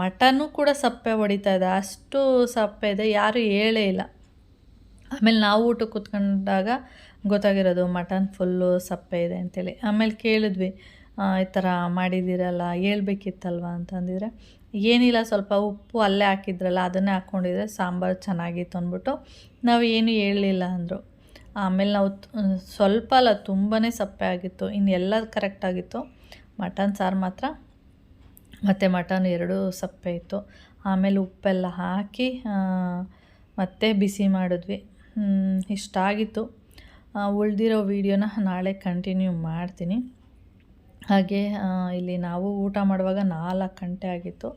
ಮಟನು ಕೂಡ ಸಪ್ಪೆ ಹೊಡಿತಾ ಇದೆ. ಅಷ್ಟು ಸಪ್ಪೆ ಇದೆ. ಯಾರೂ ಹೇಳೇ ಇಲ್ಲ. ಆಮೇಲೆ ನಾವು ಊಟಕ್ಕೆ ಕೂತ್ಕೊಂಡಾಗ ಗೊತ್ತಾಗಿರೋದು ಮಟನ್ ಫುಲ್ಲು ಸಪ್ಪೆ ಇದೆ ಅಂತೇಳಿ. ಆಮೇಲೆ ಕೇಳಿದ್ವಿ ಈ ಥರ ಮಾಡಿದ್ದೀರಲ್ಲ, ಹೇಳ್ಬೇಕಿತ್ತಲ್ವ ಅಂತಂದಿದ್ರೆ, ಏನಿಲ್ಲ, ಸ್ವಲ್ಪ ಉಪ್ಪು ಅಲ್ಲೇ ಹಾಕಿದ್ರಲ್ಲ, ಅದನ್ನೇ ಹಾಕ್ಕೊಂಡಿದ್ರೆ ಸಾಂಬಾರು ಚೆನ್ನಾಗಿತ್ತು ಅಂದ್ಬಿಟ್ಟು, ನಾವು ಏನು ಹೇಳಲಿಲ್ಲ ಅಂದರು. ಆಮೇಲೆ ನಾವು ಸ್ವಲ್ಪ ಅಲ್ಲ ತುಂಬಾ ಸಪ್ಪೆ ಆಗಿತ್ತು ಇನ್ನು ಎಲ್ಲ ಕರೆಕ್ಟಾಗಿತ್ತು ಮಟನ್, ಸಾರು ಮಾತ್ರ. ಮತ್ತು ಮಟನ್ ಎರಡೂ ಸಪ್ಪೆ ಇತ್ತು. ಆಮೇಲೆ ಉಪ್ಪೆಲ್ಲ ಹಾಕಿ ಮತ್ತೆ ಬಿಸಿ ಮಾಡಿದ್ವಿ. ಇಷ್ಟ ಇಷ್ಟಾಗಿತ್ತು ಉಳ್ದಿರೋ ವೀಡಿಯೋನ ನಾಳೆ ಕಂಟಿನ್ಯೂ ಮಾಡ್ತೀನಿ. ಹಾಗೆ ಇಲ್ಲಿ ನಾವು ಊಟ ಮಾಡುವಾಗ ನಾಲ್ಕು ಗಂಟೆ ಆಗಿತ್ತು.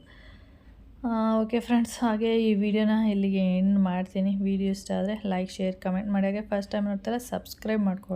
ಓಕೆ ಫ್ರೆಂಡ್ಸ್ ಹಾಗೆ ಈ ವಿಡಿಯೋನ ಇಲ್ಲಿಗೆ ಏನು ಮಾಡ್ತೀನಿ. ವಿಡಿಯೋ ಇಷ್ಟ ಆದರೆ ಲೈಕ್ ಶೇರ್ ಕಮೆಂಟ್ ಮಾಡಿ. ಹಾಗೆ ಫಸ್ಟ್ ಟೈಮ್ ನೋಡ್ತಾರೆ ಸಬ್ಸ್ಕ್ರೈಬ್ ಮಾಡ್ಕೊಳ್ಳಿ